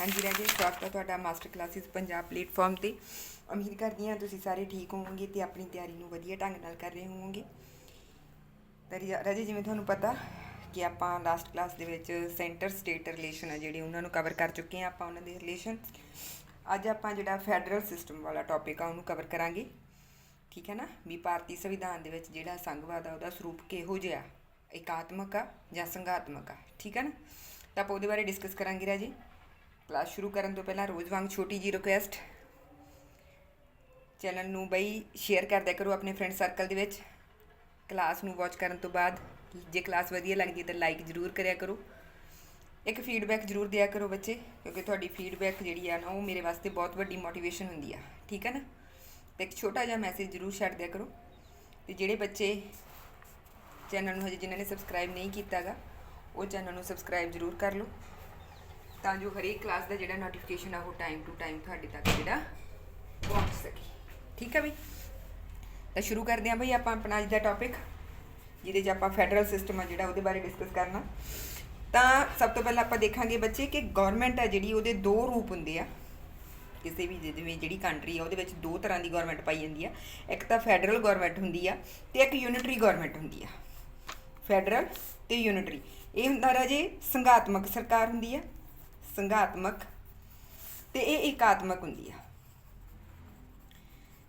ਹਾਂਜੀ ਰਾਜੇ, ਸਵਾਗਤ ਹੈ ਤੁਹਾਡਾ ਮਾਸਟਰ ਕਲਾਸਿਸ ਪੰਜਾਬ ਪਲੇਟਫਾਰਮ ਤੇ। ਉਮੀਦ ਕਰਦੀ ਹਾਂ ਤੁਸੀਂ ਸਾਰੇ ਠੀਕ ਹੋਵੋਗੇ ਤੇ ਆਪਣੀ ਤਿਆਰੀ ਨੂੰ ਵਧੀਆ ਢੰਗ ਨਾਲ ਕਰ ਰਹੇ ਹੋਵੋਗੇ। ਤਾਂ ਰਾਜੇ, ਜਿਵੇਂ ਤੁਹਾਨੂੰ ਪਤਾ ਕਿ ਆਪਾਂ ਲਾਸਟ ਕਲਾਸ ਦੇ ਵਿੱਚ ਸੈਂਟਰ ਸਟੇਟ ਰਿਲੇਸ਼ਨ ਆ ਜਿਹੜੇ ਉਹਨਾਂ ਨੂੰ ਕਵਰ ਕਰ ਚੁੱਕੇ ਹਾਂ ਆਪਾਂ ਉਹਨਾਂ ਦੇ ਰਿਲੇਸ਼ਨ ਅੱਜ ਆਪਾਂ ਜਿਹੜਾ ਫੈਡਰਲ ਸਿਸਟਮ ਵਾਲਾ ਟੌਪਿਕ ਆ ਉਹਨੂੰ ਕਵਰ ਕਰਾਂਗੇ। ਠੀਕ ਹੈ ਨਾ? ਵੀ ਭਾਰਤੀ ਸੰਵਿਧਾਨ ਦੇ ਵਿੱਚ ਜਿਹੜਾ ਸੰਘਵਾਦ ਆ ਉਹਦਾ ਸਰੂਪ ਕਿਹੋ ਜਿਹਾ? ਇਕਾਤਮਕ ਆ ਜਾਂ ਸੰਘਾਤਮਕ ਆ? ਠੀਕ ਹੈ ਨਾ? ਤਾਂ ਆਪਾਂ ਉਹਦੇ ਬਾਰੇ ਡਿਸਕਸ ਕਰਾਂਗੇ ਰਾਜੇ। ਕਲਾਸ ਸ਼ੁਰੂ ਕਰਨ ਤੋਂ ਪਹਿਲਾਂ ਰੋਜ਼ ਵਾਂਗ ਛੋਟੀ ਜੀ ਰਿਕੁਐਸਟ ਚੈਨਲ ਨੂੰ ਬਈ ਸ਼ੇਅਰ ਕਰਦਿਆ ਕਰੋ ਆਪਣੇ ਫਰੈਂਡ ਸਰਕਲ ਦੇ ਵਿੱਚ। ਕਲਾਸ ਨੂੰ ਵਾਚ ਕਰਨ ਤੋਂ ਬਾਅਦ ਜੇ ਕਲਾਸ ਵਧੀਆ ਲੱਗਦੀ ਹੈ ਤਾਂ ਲਾਈਕ ਜ਼ਰੂਰ ਕਰਿਆ ਕਰੋ। ਇੱਕ ਫੀਡਬੈਕ ਜ਼ਰੂਰ ਦਿਆ ਕਰੋ ਬੱਚੇ, ਕਿਉਂਕਿ ਤੁਹਾਡੀ ਫੀਡਬੈਕ ਜਿਹੜੀ ਆ ਨਾ ਉਹ ਮੇਰੇ ਵਾਸਤੇ ਬਹੁਤ ਵੱਡੀ ਮੋਟੀਵੇਸ਼ਨ ਹੁੰਦੀ ਆ, ਠੀਕ ਹੈ ਨਾ? ਤੇ ਇੱਕ ਛੋਟਾ ਜਿਹਾ ਮੈਸੇਜ ਜ਼ਰੂਰ ਛੱਡ ਦਿਆ ਕਰੋ। ਤੇ ਜਿਹੜੇ ਬੱਚੇ ਚੈਨਲ ਨੂੰ ਹਜੇ ਜਿਨ੍ਹਾਂ ਨੇ ਸਬਸਕ੍ਰਾਈਬ ਨਹੀਂ ਕੀਤਾਗਾ, ਉਹ ਚੈਨਲ ਨੂੰ ਸਬਸਕ੍ਰਾਈਬ ਜ਼ਰੂਰ ਕਰ ਲਓ। ਤਾਂ ਜੋ ਹਰੇਕ ਕਲਾਸ ਦਾ ਜਿਹੜਾ ਨੋਟੀਫਿਕੇਸ਼ਨ ਆ, ਉਹ ਟਾਈਮ ਟੂ ਟਾਈਮ ਤੁਹਾਡੇ ਤੱਕ ਜਿਹੜਾ ਪਹੁੰਚ ਸਕੇ। ਠੀਕ ਆ ਵੀ ਤਾਂ ਸ਼ੁਰੂ ਕਰਦੇ ਹਾਂ ਬਈ ਆਪਾਂ ਆਪਣਾ ਅੱਜ ਦਾ ਟੌਪਿਕ ਜਿਹਦੇ 'ਚ ਆਪਾਂ ਫੈਡਰਲ ਸਿਸਟਮ ਆ ਜਿਹੜਾ ਉਹਦੇ ਬਾਰੇ ਡਿਸਕਸ ਕਰਨਾ। ਤਾਂ ਸਭ ਤੋਂ ਪਹਿਲਾਂ ਆਪਾਂ ਦੇਖਾਂਗੇ ਬੱਚੇ ਕਿ ਗਵਰਨਮੈਂਟ ਆ ਜਿਹੜੀ ਉਹਦੇ ਦੋ ਰੂਪ ਹੁੰਦੇ ਆ। ਕਿਸੇ ਵੀ ਜਿਵੇਂ ਜਿਹੜੀ ਕੰਟਰੀ ਆ, ਉਹਦੇ ਵਿੱਚ ਦੋ ਤਰ੍ਹਾਂ ਦੀ ਗਵਰਨਮੈਂਟ ਪਾਈ ਜਾਂਦੀ ਆ। ਇੱਕ ਤਾਂ ਫੈਡਰਲ ਗਵਰਨਮੈਂਟ ਹੁੰਦੀ ਆ ਤੇ ਇੱਕ ਯੂਨਿਟਰੀ ਗਵਰਨਮੈਂਟ ਹੁੰਦੀ ਆ। ਫੈਡਰਲ ਤੇ ਯੂਨਿਟਰੀ ਇਹ ਹੁੰਦਾ ਰਾਜੇ ਸੰਘਾਤਮਕ ਸਰਕਾਰ ਹੁੰਦੀ ਆ। ਸੰਘਾਤਮਕ ਤੇ ਇਹ ਏਕਾਤਮਕ ਹੁੰਦੀ ਆ।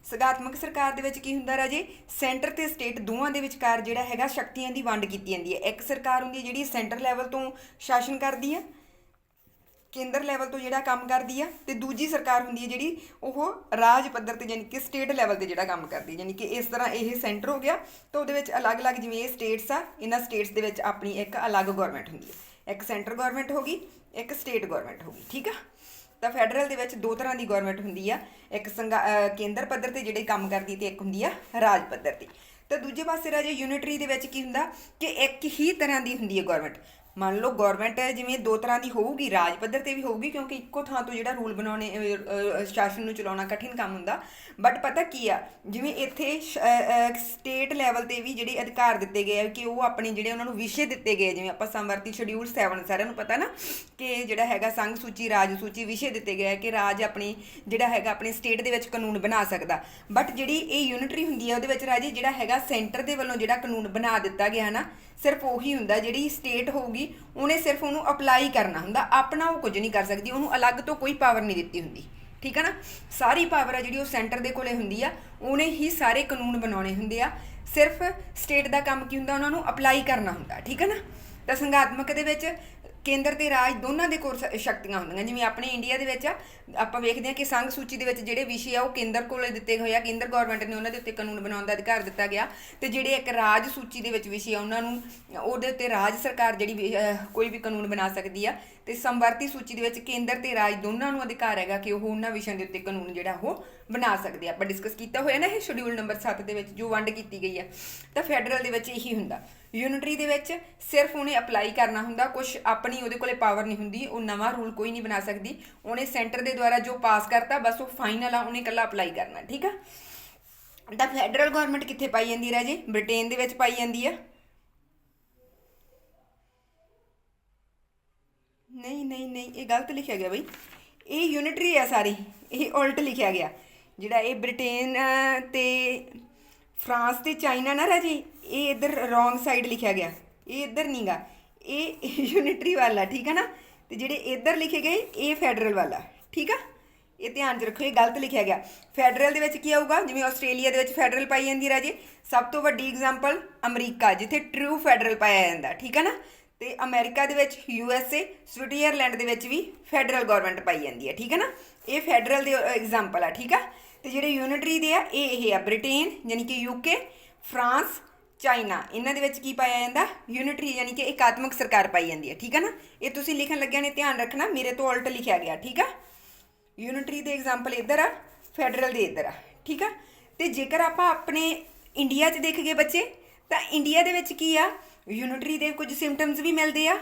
ਸਗਾਤਮਕ ਸਰਕਾਰ ਦੇ ਵਿੱਚ ਕੀ ਹੁੰਦਾ ਰਾਜੇ? ਸੈਂਟਰ ਤੇ ਸਟੇਟ ਦੋਵਾਂ ਦੇ ਵਿਚਕਾਰ ਜਿਹੜਾ ਹੈਗਾ ਸ਼ਕਤੀਆਂ ਦੀ ਵੰਡ ਕੀਤੀ ਜਾਂਦੀ ਹੈ ਇੱਕ ਸਰਕਾਰ ਹੁੰਦੀ ਹੈ ਜਿਹੜੀ ਸੈਂਟਰ ਲੈਵਲ ਤੋਂ ਸ਼ਾਸਨ ਕਰਦੀ ਹੈ ਕੇਂਦਰ ਲੈਵਲ ਤੋਂ ਜਿਹੜਾ ਕੰਮ ਕਰਦੀ ਆ ਤੇ ਦੂਜੀ ਸਰਕਾਰ ਹੁੰਦੀ ਹੈ ਜਿਹੜੀ ਉਹ ਰਾਜ ਪੱਧਰ ਤੇ ਯਾਨੀ ਕਿ ਸਟੇਟ ਲੈਵਲ ਤੇ ਜਿਹੜਾ ਕੰਮ ਕਰਦੀ ਹੈ ਯਾਨੀ ਕਿ ਇਸ ਤਰ੍ਹਾਂ ਇਹ ਸੈਂਟਰ ਹੋ ਗਿਆ ਤਾਂ ਉਹਦੇ ਵਿੱਚ ਅਲੱਗ-ਅਲੱਗ ਜਿਵੇਂ ਇਹ ਸਟੇਟਸ ਆ, ਇਹਨਾਂ ਸਟੇਟਸ ਦੇ ਵਿੱਚ ਆਪਣੀ ਇੱਕ ਅਲੱਗ ਗਵਰਨਮੈਂਟ ਹੁੰਦੀ ਹੈ ਇੱਕ ਸੈਂਟਰ ਗਵਰਨਮੈਂਟ ਹੋ ਗਈ, ਇੱਕ ਸਟੇਟ ਗਵਰਨਮੈਂਟ ਹੋ ਗਈ, ਠੀਕ ਆ? ਤਾਂ ਫੈਡਰਲ ਦੇ ਵਿੱਚ ਦੋ ਤਰ੍ਹਾਂ ਦੀ ਗਵਰਨਮੈਂਟ ਹੁੰਦੀ ਆ, ਇੱਕ ਸੰਗਾ- ਕੇਂਦਰ ਪੱਧਰ ਤੇ ਜਿਹੜੇ ਕੰਮ ਕਰਦੀ ਤੇ ਇੱਕ ਹੁੰਦੀ ਆ ਰਾਜ ਪੱਧਰ ਤੇ। ਤਾਂ ਦੂਜੇ ਪਾਸੇ ਰਾਜੇ ਯੂਨਿਟਰੀ ਦੇ ਵਿੱਚ ਕੀ ਹੁੰਦਾ ਕਿ ਇੱਕ ਹੀ ਤਰ੍ਹਾਂ ਦੀ ਹੁੰਦੀ ਹੈ ਗਵਰਨਮੈਂਟ ਮੰਨ ਲਓ ਗਵਰਨਮੈਂਟ ਜਿਵੇਂ ਦੋ ਤਰ੍ਹਾਂ ਦੀ ਹੋਊਗੀ, ਰਾਜ ਪੱਧਰ ਤੇ ਵੀ ਹੋਊਗੀ, ਕਿਉਂਕਿ ਇੱਕੋ ਥਾਂ ਤੋਂ ਜਿਹੜਾ ਰੂਲ ਬਣਾਉਣੇ ਸ਼ਾਸਨ ਨੂੰ ਚਲਾਉਣਾ ਕਠਿਨ ਕੰਮ ਹੁੰਦਾ। ਬਟ ਪਤਾ ਕੀ ਆ, ਜਿਵੇਂ ਇੱਥੇ ਸਟੇਟ ਲੈਵਲ ਤੇ ਵੀ ਜਿਹੜੇ ਅਧਿਕਾਰ ਦਿੱਤੇ ਗਏ ਆ ਕਿ ਉਹ ਆਪਣੇ ਜਿਹੜੇ ਉਹਨਾਂ ਨੂੰ ਵਿਸ਼ੇ ਦਿੱਤੇ ਗਏ ਜਿਵੇਂ ਆਪਾਂ ਸਮਵਰਤੀ ਸ਼ਡਿਊਲ 7 ਸਾਰਿਆਂ ਨੂੰ ਪਤਾ ਨਾ ਕਿ ਜਿਹੜਾ ਹੈਗਾ ਸੰਘ ਸੂਚੀ, ਰਾਜ ਸੂਚੀ ਵਿਸ਼ੇ ਦਿੱਤੇ ਗਏ ਆ ਕਿ ਰਾਜ ਆਪਣੀ ਜਿਹੜਾ ਹੈਗਾ ਆਪਣੇ ਸਟੇਟ ਦੇ ਵਿੱਚ ਕਾਨੂੰਨ ਬਣਾ ਸਕਦਾ। ਬਟ ਜਿਹੜੀ ਇਹ ਯੂਨਿਟਰੀ ਹੁੰਦੀ ਆ, ਉਹਦੇ ਵਿੱਚ ਰਾਜੇ ਜਿਹੜਾ ਹੈਗਾ ਸੈਂਟਰ ਦੇ ਵੱਲੋਂ ਜਿਹੜਾ ਕਾਨੂੰਨ ਬਣਾ ਦਿੱਤਾ ਗਿਆ ਨਾ, ਸਿਰਫ ਉਹੀ ਹੁੰਦਾ ਜਿਹੜੀ ਸਟੇਟ ਹੋਊਗੀ ਉਹਨੇ ਸਿਰਫ ਉਹਨੂੰ ਅਪਲਾਈ ਕਰਨਾ ਹੁੰਦਾ, ਆਪਣਾ ਉਹ ਕੁਝ ਨਹੀਂ ਕਰ ਸਕਦੀ, ਉਹਨੂੰ ਅਲੱਗ ਤੋਂ ਕੋਈ ਪਾਵਰ ਨਹੀਂ ਦਿੱਤੀ ਹੁੰਦੀ, ਠੀਕ ਹੈ ਨਾ? ਸਾਰੀ ਪਾਵਰ ਆ ਜਿਹੜੀ ਉਹ ਸੈਂਟਰ ਦੇ ਕੋਲੇ ਹੁੰਦੀ ਆ, ਉਹਨੇ ਹੀ ਸਾਰੇ ਕਾਨੂੰਨ ਬਣਾਉਣੇ ਹੁੰਦੇ ਆ, ਸਿਰਫ ਸਟੇਟ ਦਾ ਕੰਮ ਕੀ ਹੁੰਦਾ, ਉਹਨਾਂ ਨੂੰ ਅਪਲਾਈ ਕਰਨਾ ਹੁੰਦਾ, ਠੀਕ ਹੈ ਨਾ? ਤਾਂ ਸੰਘਾਤਮਕ ਦੇ ਵਿੱਚ ਕੇਂਦਰ ਤੇ ਰਾਜ ਦੋਨਾਂ ਦੇ ਕੋਲ ਸ- ਸ਼ਕਤੀਆਂ ਹੁੰਦੀਆਂ ਜਿਵੇਂ ਆਪਣੇ ਇੰਡੀਆ ਦੇ ਵਿੱਚ ਆ, ਆਪਾਂ ਵੇਖਦੇ ਹਾਂ ਕਿ ਸੰਘ ਸੂਚੀ ਦੇ ਵਿੱਚ ਜਿਹੜੇ ਵਿਸ਼ੇ ਆ ਉਹ ਕੇਂਦਰ ਕੋਲੇ ਦਿੱਤੇ ਹੋਏ ਆ। ਕੇਂਦਰ ਗਵਰਨਮੈਂਟ ਨੇ ਉਹਨਾਂ ਦੇ ਉੱਤੇ ਕਾਨੂੰਨ ਬਣਾਉਣ ਦਾ ਅਧਿਕਾਰ ਦਿੱਤਾ ਗਿਆ। ਤੇ ਜਿਹੜੇ ਇੱਕ ਰਾਜ ਸੂਚੀ ਦੇ ਵਿੱਚ ਵਿਸ਼ੇ ਆ ਉਹਨਾਂ ਨੂੰ ਉਹਦੇ ਉੱਤੇ ਰਾਜ ਸਰਕਾਰ ਜਿਹੜੀ ਕੋਈ ਵੀ ਕਾਨੂੰਨ ਬਣਾ ਸਕਦੀ ਆ। ਤੇ ਸਮਵਰਤੀ ਸੂਚੀ ਦੇ ਵਿੱਚ ਕੇਂਦਰ ਤੇ ਰਾਜ ਦੋਨਾਂ ਨੂੰ ਅਧਿਕਾਰ ਹੈਗਾ ਕਿ ਉਹ ਉਹਨਾਂ ਵਿਸ਼ਿਆਂ ਦੇ ਉੱਤੇ ਕਾਨੂੰਨ ਜਿਹੜਾ ਉਹ ਬਣਾ ਸਕਦੇ ਆ। ਆਪਾਂ ਡਿਸਕਸ ਕੀਤਾ ਹੋਇਆ ਨਾ ਇਹ ਸ਼ਡਿਊਲ ਨੰਬਰ 7 ਦੇ ਵਿੱਚ ਜੋ ਵੰਡ ਕੀਤੀ ਗਈ ਆ, ਤਾਂ ਫੈਡਰਲ ਦੇ ਵਿੱਚ ਇਹੀ ਹੁੰਦਾ। ਯੂਨਿਟਰੀ ਦੇ ਵਿੱਚ ਸਿਰਫ ਉਹਨੇ ਅਪਲਾਈ ਕਰਨਾ ਹੁੰਦਾ ਕੁਝ ਆਪਣੀ ਉਹਦੇ ਕੋਲੇ ਪਾਵਰ ਨਹੀਂ ਹੁੰਦੀ, ਉਹ ਨਵਾਂ ਰੂਲ ਕੋਈ ਨਹੀਂ ਬਣਾ ਸਕਦੀ। ਉਹਨੇ ਸੈਂਟਰ ਦੇ ਦੁਆਰਾ ਜੋ ਪਾਸ ਕਰਤਾ, ਬਸ ਉਹ ਫਾਈਨਲ ਆ, ਉਹਨੇ ਇਕੱਲਾ ਅਪਲਾਈ ਕਰਨਾ, ਠੀਕ ਆ? ਤਾਂ ਫੈਡਰਲ ਗਵਰਨਮੈਂਟ ਕਿੱਥੇ ਪਾਈ ਜਾਂਦੀ ਹੈ ਰਾਜੇ? ਬ੍ਰਿਟੇਨ ਦੇ ਵਿੱਚ ਪਾਈ ਜਾਂਦੀ ਆ। ਨਹੀਂ ਨਹੀਂ ਨਹੀਂ, ਇਹ ਗਲਤ ਲਿਖਿਆ ਗਿਆ ਬਈ। ਇਹ ਯੂਨਿਟਰੀ ਆ ਸਾਰੀ, ਇਹ ਉਲਟ ਲਿਖਿਆ ਗਿਆ। ਜਿਹੜਾ ਇਹ ਬ੍ਰਿਟੇਨ ਅਹ, ਤੇ ਫਰਾਂਸ ਤੇ ਚਾਈਨਾ ਨਾ ਰਾਜੀ ਇਹ ਇਧਰ ਰੋਂਗ ਸਾਈਡ ਲਿਖਿਆ ਗਿਆ। ਇਹ ਇਧਰ ਨਹੀਂਗਾ ਇਹ ਯੂਨਿਟਰੀ ਵਾਲਾ ਠੀਕ ਹੈ ਨਾ? ਤੇ ਜਿਹੜੇ ਇਧਰ ਲਿਖੇ ਗਏ ਇਹ ਫੈਡਰਲ ਵਾਲਾ ਠੀਕ ਆ? ਇਹ ਧਿਆਨ 'ਚ ਰੱਖੋ ਇਹ ਗਲਤ ਲਿਖਿਆ ਗਿਆ। ਫੈਡਰਲ ਦੇ ਵਿੱਚ ਕੀ ਆਊਗਾ? ਜਿਵੇਂ ਆਸਟ੍ਰੇਲੀਆ ਦੇ ਵਿੱਚ ਫੈਡਰਲ ਪਾਈ ਜਾਂਦੀ ਰਾਜੇ। ਸਭ ਤੋਂ ਵੱਡੀ ਐਗਜ਼ਾਮਪਲ ਅਮਰੀਕਾ ਜਿੱਥੇ ਟਰੂ ਫੈਡਰਲ ਪਾਇਆ ਜਾਂਦਾ ਠੀਕ ਹੈ ਨਾ? ਤੇ ਅਮਰੀਕਾ ਦੇ ਵਿੱਚ ਯੂ ਐਸ ਏ ਸਵਿਟਜ਼ਰਲੈਂਡ ਦੇ ਵਿੱਚ ਵੀ ਫੈਡਰਲ ਗਵਰਨਮੈਂਟ ਪਾਈ ਜਾਂਦੀ ਹੈ ਠੀਕ ਹੈ ਨਾ? ਇਹ ਫੈਡਰਲ ਦੇ ਐਗਜ਼ਾਮਪਲ ਆ ਠੀਕ ਆ? ਤੇ ਜਿਹੜੇ ਯੂਨਿਟਰੀ ਦੇ ਆ, ਇਹ ਇਹ ਆ ਬ੍ਰਿਟੇਨ ਯਾਨੀ ਕਿ ਯੂਕੇ ਫਰਾਂਸ ਚਾਈਨਾ ਇਹਨਾਂ ਦੇ ਵਿੱਚ ਕੀ ਪਾਇਆ ਜਾਂਦਾ? ਯੂਨਿਟਰੀ ਯਾਨੀ ਕਿ ਇਕਾਤਮਕ ਸਰਕਾਰ ਪਾਈ ਜਾਂਦੀ ਹੈ, ਠੀਕ ਹੈ ਨਾ? ਇਹ ਤੁਸੀਂ ਲਿਖਣ ਲੱਗਿਆ ਨੇ ਧਿਆਨ ਰੱਖਣਾ, ਮੇਰੇ ਤੋਂ ਉਲਟ ਲਿਖਿਆ ਗਿਆ, ਠੀਕ ਆ? ਯੂਨਿਟਰੀ ਦੇ ਐਗਜ਼ਾਮਪਲ ਇੱਧਰ ਆ ਫੈਡਰਲ ਦੇ ਇੱਧਰ ਆ, ਠੀਕ ਆ? ਤੇ ਜੇਕਰ ਆਪਾਂ ਆਪਣੇ ਇੰਡੀਆ 'ਚ ਦੇਖੀਏ ਬੱਚੇ, ਤਾਂ ਇੰਡੀਆ ਦੇ ਵਿੱਚ ਕੀ ਆ? ਯੂਨਿਟਰੀ ਦੇ ਕੁਝ ਸਿੰਪਟਮਸ ਵੀ ਮਿਲਦੇ ਆ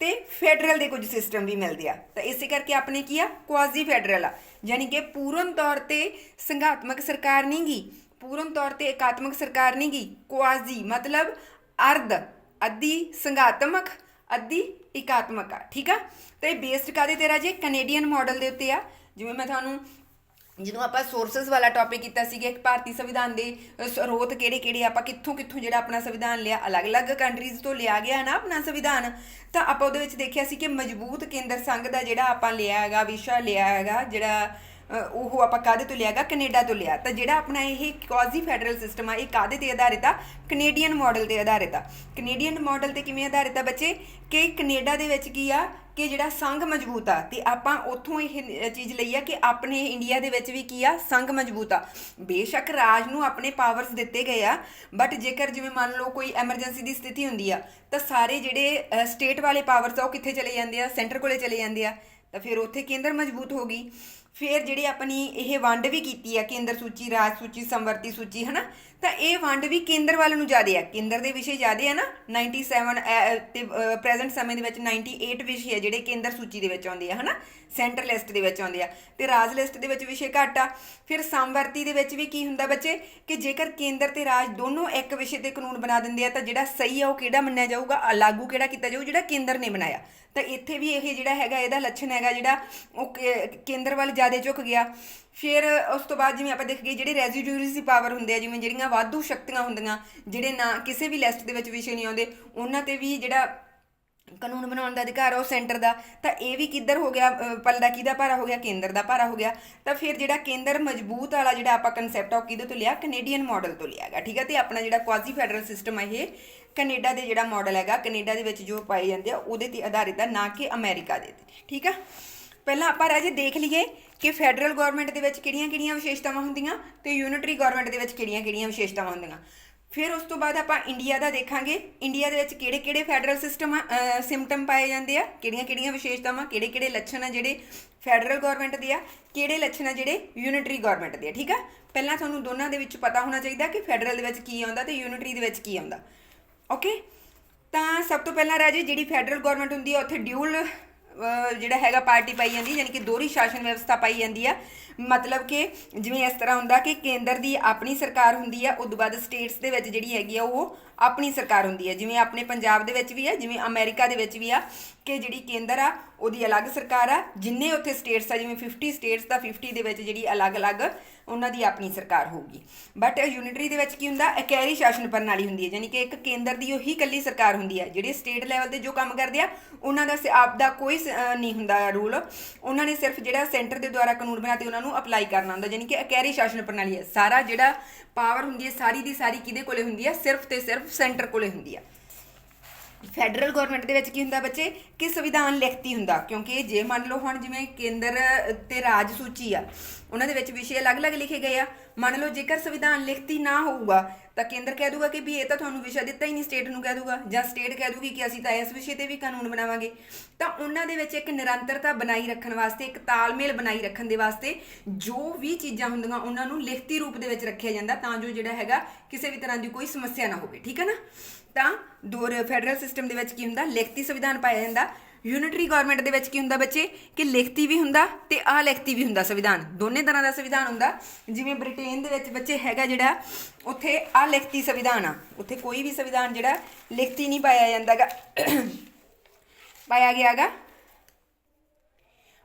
ਤੇ ਫੈਡਰਲ ਦੇ ਕੁਝ ਸਿਸਟਮ ਵੀ ਮਿਲਦੇ ਆ। ਤਾਂ ਇਸੇ ਕਰਕੇ ਆਪਣੇ ਕੀ ਆ? ਕੁਆਜ਼ੀ ਫੈਡਰਲ ਆ। ਯਾਨੀ ਕਿ ਪੂਰਨ ਤੌਰ ਤੇ ਸੰਘਾਤਮਕ ਸਰਕਾਰ ਨਹੀਂਗੀ ਪੂਰਨ ਤੌਰ ਤੇ ਇਕਾਤਮਕ ਸਰਕਾਰ ਨਹੀਂਗੀ ਕੁਆਜ਼ੀ ਮਤਲਬ ਅਰਧ, ਅੱਧੀ ਸੰਘਾਤਮਕ, ਅੱਧੀ ਇਕਾਤਮਕ ਆ, ਠੀਕ ਆ? ਤੇ ਬੇਸਡ ਕਾਦੇ ਤੇ ਰਾਜੇ? ਕੈਨੇਡੀਅਨ ਮਾਡਲ ਦੇ ਉੱਤੇ ਆ। ਜਿਵੇਂ ਮੈਂ ਤੁਹਾਨੂੰ ਜਦੋਂ ਆਪਾਂ ਸੋਰਸਸ ਵਾਲਾ ਟੌਪਿਕ ਕੀਤਾ ਸੀਗਾ ਕਿ ਭਾਰਤੀ ਸੰਵਿਧਾਨ ਦੇ ਸਰੋਤ ਕਿਹੜੇ ਕਿਹੜੇ ਆਪਾਂ ਕਿੱਥੋਂ ਕਿੱਥੋਂ ਜਿਹੜਾ ਆਪਣਾ ਸੰਵਿਧਾਨ ਲਿਆ, ਅਲੱਗ-ਅਲੱਗ ਕੰਟਰੀਜ਼ ਤੋਂ ਲਿਆ ਗਿਆ ਨਾ ਆਪਣਾ ਸੰਵਿਧਾਨ, ਤਾਂ ਆਪਾਂ ਉਹਦੇ ਵਿੱਚ ਦੇਖਿਆ ਸੀ ਕਿ ਮਜ਼ਬੂਤ ਕੇਂਦਰ ਸੰਘ ਦਾ ਜਿਹੜਾ ਆਪਾਂ ਲਿਆ ਹੈਗਾ, ਵਿਸ਼ਾ ਲਿਆ ਹੈਗਾ, ਜਿਹੜਾ ਉਹ ਆਪਾਂ ਕਾਦੇ ਤੋਂ ਲਿਆਗਾ? ਕੈਨੇਡਾ ਤੋਂ ਲਿਆ। ਤਾਂ ਜਿਹੜਾ ਆਪਣਾ ਇਹ ਕੌਜ਼ੀ ਫੈਡਰਲ ਸਿਸਟਮ ਆ, ਇਹ ਕਾਦੇ ਤੇ ਆਧਾਰਿਤ ਆ? ਕੈਨੇਡੀਅਨ ਮਾਡਲ ਤੇ ਆਧਾਰਿਤ ਆ। ਕੈਨੇਡੀਅਨ ਮਾਡਲ ਤੇ ਕਿਵੇਂ ਆਧਾਰਿਤ ਆ ਬੱਚੇ? ਕਿ ਕੈਨੇਡਾ ਦੇ ਵਿੱਚ ਕੀ ਆ? ਕਿ ਜਿਹੜਾ ਸੰਘ ਮਜ਼ਬੂਤ ਆ। ਤੇ ਆਪਾਂ ਉੱਥੋਂ ਇਹ ਚੀਜ਼ ਲਈ ਆ ਕਿ ਆਪਣੇ ਇੰਡੀਆ ਦੇ ਵਿੱਚ ਵੀ ਕੀ ਆ? ਸੰਘ ਮਜ਼ਬੂਤ ਆ। ਬੇਸ਼ੱਕ ਰਾਜ ਨੂੰ ਆਪਣੇ ਪਾਵਰਸ ਦਿੱਤੇ ਗਏ ਆ ਬਟ ਜੇਕਰ ਜਿਵੇਂ ਮੰਨ ਲਓ ਕੋਈ ਐਮਰਜੈਂਸੀ ਦੀ ਸਥਿਤੀ ਹੁੰਦੀ ਆ, ਤਾਂ ਸਾਰੇ ਜਿਹੜੇ ਸਟੇਟ ਵਾਲੇ ਪਾਵਰਸ ਆ, ਉਹ ਕਿੱਥੇ ਚਲੇ ਜਾਂਦੇ ਆ? ਸੈਂਟਰ ਕੋਲੇ ਚਲੇ ਜਾਂਦੇ ਆ। ਤਾਂ ਫਿਰ ਉੱਥੇ ਕੇਂਦਰ ਮਜ਼ਬੂਤ ਹੋ ਗਈ। ਫਿਰ ਜਿਹੜੀ ਆਪਣੀ ਇਹ ਵੰਡ ਵੀ ਕੀਤੀ ਆ ਕੇਂਦਰ ਸੂਚੀ, ਰਾਜ ਸੂਚੀ ਸੰਵਰਤੀ ਸੂਚੀ, ਹਨਾ? ਤਾਂ ਇਹ ਵੰਡ ਵੀ ਕੇਂਦਰ ਵੱਲ ਨੂੰ ਜ਼ਿਆਦਾ ਆ। ਕੇਂਦਰ ਦੇ ਵਿਸ਼ੇ ਜ਼ਿਆਦਾ ਆ ਨਾ 97 ਅਹ, ਤੇ ਪ੍ਰੈਜ਼ੈਂਟ ਸਮੇਂ ਦੇ ਵਿੱਚ 98 ਵਿਸ਼ੇ ਆ ਜਿਹੜੇ ਕੇਂਦਰ ਸੂਚੀ ਦੇ ਵਿੱਚ ਆਉਂਦੇ ਆ ਹਨਾ? ਸੈਂਟਰ ਲਿਸਟ ਦੇ ਵਿੱਚ ਆਉਂਦੇ ਆ। ਤੇ ਰਾਜ ਲਿਸਟ ਦੇ ਵਿੱਚ ਵਿਸ਼ੇ ਘੱਟ ਆ। ਫਿਰ ਸੰਵਰਤੀ ਦੇ ਵਿੱਚ ਵੀ ਕੀ ਹੁੰਦਾ ਬੱਚੇ? ਕਿ ਜੇਕਰ ਕੇਂਦਰ ਤੇ ਰਾਜ ਦੋਨੋਂ ਇੱਕ ਵਿਸ਼ੇ ਤੇ ਕਾਨੂੰਨ ਬਣਾ ਦਿੰਦੇ ਆ ਤਾਂ ਜਿਹੜਾ ਸਹੀ ਆ ਉਹ ਕਿਹੜਾ ਮੰਨਿਆ ਜਾਊਗਾ? ਲਾਗੂ ਕਿਹੜਾ ਕੀਤਾ ਜਾਊ? ਜਿਹੜਾ ਕੇਂਦਰ ਨੇ ਬਣਾਇਆ। ਤਾਂ ਇੱਥੇ ਵੀ ਇਹ ਜਿਹੜਾ ਹੈਗਾ ਇਹਦਾ ਲੱਛਣ ਹੈਗਾ ਜਿਹੜਾ ਉਹ ਕੇਂਦਰ ਵੱਲ ਜ਼ਿਆਦਾ ਝੁਕ ਗਿਆ। ਫਿਰ ਉਸ ਤੋਂ ਬਾਅਦ ਜਿਵੇਂ ਆਪਾਂ ਦੇਖ ਗਏ ਜਿਹੜੇ ਰੈਜ਼ੀਡਿਊਰੀ ਪਾਵਰ ਹੁੰਦੇ ਆ ਜਿਵੇਂ ਜਿਹੜੀਆਂ ਵਾਧੂ ਸ਼ਕਤੀਆਂ ਹੁੰਦੀਆਂ ਜਿਹੜੇ ਨਾ ਕਿਸੇ ਵੀ ਲਿਸਟ ਦੇ ਵਿੱਚ ਵਿਸ਼ੇ ਨਹੀਂ ਆਉਂਦੇ ਉਹਨਾਂ ਤੇ ਵੀ ਜਿਹੜਾ ਕਾਨੂੰਨ ਬਣਾਉਣ ਦਾ ਅਧਿਕਾਰ ਆ ਉਹ ਸੈਂਟਰ ਦਾ ਤਾਂ ਇਹ ਵੀ ਕਿੱਧਰ ਹੋ ਗਿਆ ਅ, ਪੱਲਾ ਕਿਹਦਾ ਭਾਰਾ ਹੋ ਗਿਆ ਕੇਂਦਰ ਦਾ ਭਾਰਾ ਹੋ ਗਿਆ ਤਾਂ ਫਿਰ ਜਿਹੜਾ ਕੇਂਦਰ ਮਜ਼ਬੂਤ ਵਾਲਾ ਜਿਹੜਾ ਆਪਾਂ ਕਨਸੈਪਟ ਆ ਉਹ ਕਿਹਦੇ ਤੋਂ ਲਿਆ? ਕੈਨੇਡੀਅਨ ਮਾਡਲ ਤੋਂ ਲਿਆ ਹੈਗਾ ਠੀਕ ਹੈ ਤੇ ਆਪਣਾ ਜਿਹੜਾ ਕੁਆਜ਼ੀ ਫੈਡਰਲ ਸਿਸਟਮ ਹੈ ਇਹ ਕੈਨੇਡਾ ਦੇ ਜਿਹੜਾ ਮਾਡਲ ਹੈਗਾ ਕੈਨੇਡਾ ਦੇ ਵਿੱਚ ਜੋ ਪਾਏ ਜਾਂਦੇ ਆ ਉਹਦੇ ਤੇ ਆਧਾਰਿਤ ਆ ਨਾ ਕਿ ਅਮਰੀਕਾ ਦੇ ਤੇ ਠੀਕ ਆ? ਪਹਿਲਾਂ ਆਪਾਂ ਰਾਜੇ ਦੇਖ ਲਈਏ ਕਿ ਫੈਡਰਲ ਗਵਰਨਮੈਂਟ ਦੇ ਵਿੱਚ ਕਿਹੜੀਆਂ-ਕਿਹੜੀਆਂ ਵਿਸ਼ੇਸ਼ਤਾਵਾਂ ਹੁੰਦੀਆਂ ਤੇ ਯੂਨਿਟਰੀ ਗਵਰਨਮੈਂਟ ਦੇ ਵਿੱਚ ਕਿਹੜੀਆਂ-ਕਿਹੜੀਆਂ ਵਿਸ਼ੇਸ਼ਤਾਵਾਂ ਹੁੰਦੀਆਂ। ਫਿਰ ਉਸ ਤੋਂ ਬਾਅਦ ਆਪਾਂ ਇੰਡੀਆ ਦਾ ਦੇਖਾਂਗੇ। ਇੰਡੀਆ ਦੇ ਵਿੱਚ ਕਿਹੜੇ-ਕਿਹੜੇ ਫੈਡਰਲ ਸਿਸਟਮ ਸਿੰਪਟਮ ਪਾਏ ਜਾਂਦੇ ਆ ਕਿਹੜੀਆਂ-ਕਿਹੜੀਆਂ ਵਿਸ਼ੇਸ਼ਤਾਵਾਂ ਕਿਹੜੇ-ਕਿਹੜੇ ਲੱਛਣ ਆ ਜਿਹੜੇ ਫੈਡਰਲ ਗਵਰਨਮੈਂਟ ਦੇ ਆ, ਕਿਹੜੇ ਲੱਛਣ ਆ ਜਿਹੜੇ ਯੂਨਿਟਰੀ ਗਵਰਨਮੈਂਟ ਦੇ ਆ, ਠੀਕ ਆ? ਪਹਿਲਾਂ ਤੁਹਾਨੂੰ ਦੋਨਾਂ ਦੇ ਵਿੱਚ ਪਤਾ ਹੋਣਾ ਚਾਹੀਦਾ ਕਿ ਫੈਡਰਲ ਦੇ ਵਿੱਚ ਕੀ ਆਉਂਦਾ ਤੇ ਯੂਨਿਟਰੀ ਦੇ ਵਿੱਚ ਕੀ ਆਉਂਦਾ। ਓਕੇ ਤਾਂ ਸਭ ਤੋਂ ਪਹਿਲਾਂ ਰਾਜੇ, ਜਿਹੜੀ ਫੈਡਰਲ ਗਵਰਨਮੈਂਟ ਹੁੰਦੀ ਆ, ਉੱਥੇ ਡਿਊਲ ਜਿਹੜਾ ਹੈਗਾ ਪਾਰਟੀ ਪਾਈ ਜਾਂਦੀ, ਯਾਨੀ ਕਿ ਦੋਹਰੀ ਸ਼ਾਸਨ ਵਿਵਸਥਾ ਪਾਈ ਜਾਂਦੀ ਆ। ਮਤਲਬ ਕਿ ਜਿਵੇਂ ਇਸ ਤਰ੍ਹਾਂ ਹੁੰਦਾ ਕਿ ਕੇਂਦਰ ਦੀ ਆਪਣੀ ਸਰਕਾਰ ਹੁੰਦੀ ਆ, ਉਸ ਤੋਂ ਬਾਅਦ ਸਟੇਟਸ ਦੇ ਵਿੱਚ ਜਿਹੜੀ ਹੈਗੀ ਆ ਉਹ ਆਪਣੀ ਸਰਕਾਰ ਹੁੰਦੀ ਹੈ। ਜਿਵੇਂ ਆਪਣੇ ਪੰਜਾਬ ਦੇ ਵਿੱਚ ਵੀ ਆ ਜਿਵੇਂ ਅਮਰੀਕਾ ਦੇ ਵਿੱਚ ਵੀ ਆ ਕਿ ਜਿਹੜੀ ਕੇਂਦਰ ਆ, ਉਹਦੀ ਅਲੱਗ ਸਰਕਾਰ ਆ। ਜਿੰਨੇ ਉੱਥੇ ਸਟੇਟਸ ਆ, ਜਿਵੇਂ 50 ਸਟੇਟਸ ਦਾ 50 ਦੇ ਵਿੱਚ ਜਿਹੜੀ ਅਲੱਗ-ਅਲੱਗ ਉਹਨਾਂ ਦੀ ਆਪਣੀ ਸਰਕਾਰ ਹੋਊਗੀ। ਬਟ ਯੂਨਿਟਰੀ ਦੇ ਵਿੱਚ ਕੀ ਹੁੰਦਾ? ਇਕਹਿਰੀ ਸ਼ਾਸਨ ਪ੍ਰਣਾਲੀ ਹੁੰਦੀ ਹੈ। ਯਾਨੀ ਕਿ ਇੱਕ ਕੇਂਦਰ ਦੀ ਉਹੀ ਇਕੱਲੀ ਸਰਕਾਰ ਹੁੰਦੀ ਹੈ। ਜਿਹੜੇ ਸਟੇਟ ਲੈਵਲ ਤੇ ਜੋ ਕੰਮ ਕਰਦੇ ਆ, ਉਹਨਾਂ ਦਾ ਸ- ਆਪ ਦਾ ਕੋਈ ਸ- ਨਹੀਂ ਹੁੰਦਾ ਰੂਲ ਉਹਨਾਂ ਨੇ ਸਿਰਫ ਜਿਹੜਾ ਸੈਂਟਰ ਦੇ ਦੁਆਰਾ ਕਾਨੂੰਨ ਬਣਾ ਤੇ ਉਹਨਾਂ ਨੂੰ ਅਪਲਾਈ ਕਰਨਾ ਹੁੰਦਾ। ਯਾਨੀ ਕਿ ਇਕਹਿਰੀ ਸ਼ਾਸਨ ਪ੍ਰਣਾਲੀ ਹੈ। ਸਾਰਾ ਜਿਹੜਾ ਪਾਵਰ ਹੁੰਦੀ ਹੈ, ਸਾਰੀ ਦੀ ਸਾਰੀ ਕਿਹਦੇ ਕੋਲੇ ਹੁੰਦੀ ਹੈ? ਸਿਰਫ ਤੇ ਸਿਰਫ ਸੈਂਟਰ ਕੋਲੇ ਹੁੰਦੀ ਹੈ। ਫੈਡਰਲ ਗਵਰਨਮੈਂਟ ਦੇ ਵਿੱਚ ਕੀ ਹੁੰਦਾ ਬੱਚੇ? ਕਿ ਸੰਵਿਧਾਨ ਲਿਖਤੀ ਹੁੰਦਾ, ਕਿਉਂਕਿ ਜੇ ਮੰਨ ਲਓ ਹੁਣ ਜਿਵੇਂ ਕੇਂਦਰ ਤੇ ਰਾਜ ਸੂਚੀ ਆ, ਉਹਨਾਂ ਦੇ ਵਿੱਚ ਵਿਸ਼ੇ ਅਲੱਗ-ਅਲੱਗ ਲਿਖੇ ਗਏ ਆ। ਮੰਨ ਲਓ ਜੇਕਰ ਸੰਵਿਧਾਨ ਲਿਖਤੀ ਨਾ ਹੋਊਗਾ, ਤਾਂ ਕੇਂਦਰ ਕਹਿ ਦੂਗਾ ਕਿ ਵੀ ਇਹ ਤਾਂ ਤੁਹਾਨੂੰ ਵਿਸ਼ਾ ਦਿੱਤਾ ਹੀ ਨਹੀਂ, ਸਟੇਟ ਨੂੰ ਕਹਿ ਦੂਗਾ। ਜਾਂ ਸਟੇਟ ਕਹਿ ਦੂਗੀ ਕਿ ਅਸੀਂ ਤਾਂ ਇਸ ਵਿਸ਼ੇ ਤੇ ਵੀ ਕਾਨੂੰਨ ਬਣਾਵਾਂਗੇ। ਤਾਂ ਉਹਨਾਂ ਦੇ ਵਿੱਚ ਇੱਕ ਨਿਰੰਤਰਤਾ ਬਣਾਈ ਰੱਖਣ ਵਾਸਤੇ, ਇੱਕ ਤਾਲਮੇਲ ਬਣਾਈ ਰੱਖਣ ਦੇ ਵਾਸਤੇ ਜੋ ਵੀ ਚੀਜ਼ਾਂ ਹੁੰਦੀਆਂ, ਉਹਨਾਂ ਨੂੰ ਲਿਖਤੀ ਰੂਪ ਦੇ ਵਿੱਚ ਰੱਖਿਆ ਜਾਂਦਾ ਤਾਂ ਜੋ ਜਿਹੜਾ ਹੈਗਾ ਕਿਸੇ ਵੀ ਤਰ੍ਹਾਂ ਦੀ ਕੋਈ ਸਮੱਸਿਆ ਨਾ ਹੋਵੇ। ਠੀਕ ਹੈ ਨਾ? ਤਾਂ ਦੋ ਫੈਡਰਲ ਸਿਸਟਮ ਦੇ ਵਿੱਚ ਕੀ ਹੁੰਦਾ? ਲਿਖਤੀ ਸੰਵਿਧਾਨ ਪਾਇਆ ਜਾਂਦਾ। ਯੂਨਿਟਰੀ ਗਵਰਨਮੈਂਟ ਦੇ ਵਿੱਚ ਕੀ ਹੁੰਦਾ ਬੱਚੇ? ਕਿ ਲਿਖਤੀ ਵੀ ਹੁੰਦਾ ਤੇ ਅਲਿਖਤੀ ਵੀ ਹੁੰਦਾ ਸੰਵਿਧਾਨ। ਦੋਨੇ ਤਰ੍ਹਾਂ ਦਾ ਸੰਵਿਧਾਨ ਹੁੰਦਾ। ਜਿਵੇਂ ਬ੍ਰਿਟੇਨ ਦੇ ਵਿੱਚ ਬੱਚੇ ਹੈਗਾ ਜਿਹੜਾ, ਉੱਥੇ ਅਲਿਖਤੀ ਸੰਵਿਧਾਨ ਆ। ਉੱਥੇ ਕੋਈ ਵੀ ਸੰਵਿਧਾਨ ਜਿਹੜਾ ਲਿਖਤੀ ਨਹੀਂ ਪਾਇਆ ਜਾਂਦਾਗਾ। ਪਾਇਆ ਗਿਆਗਾ।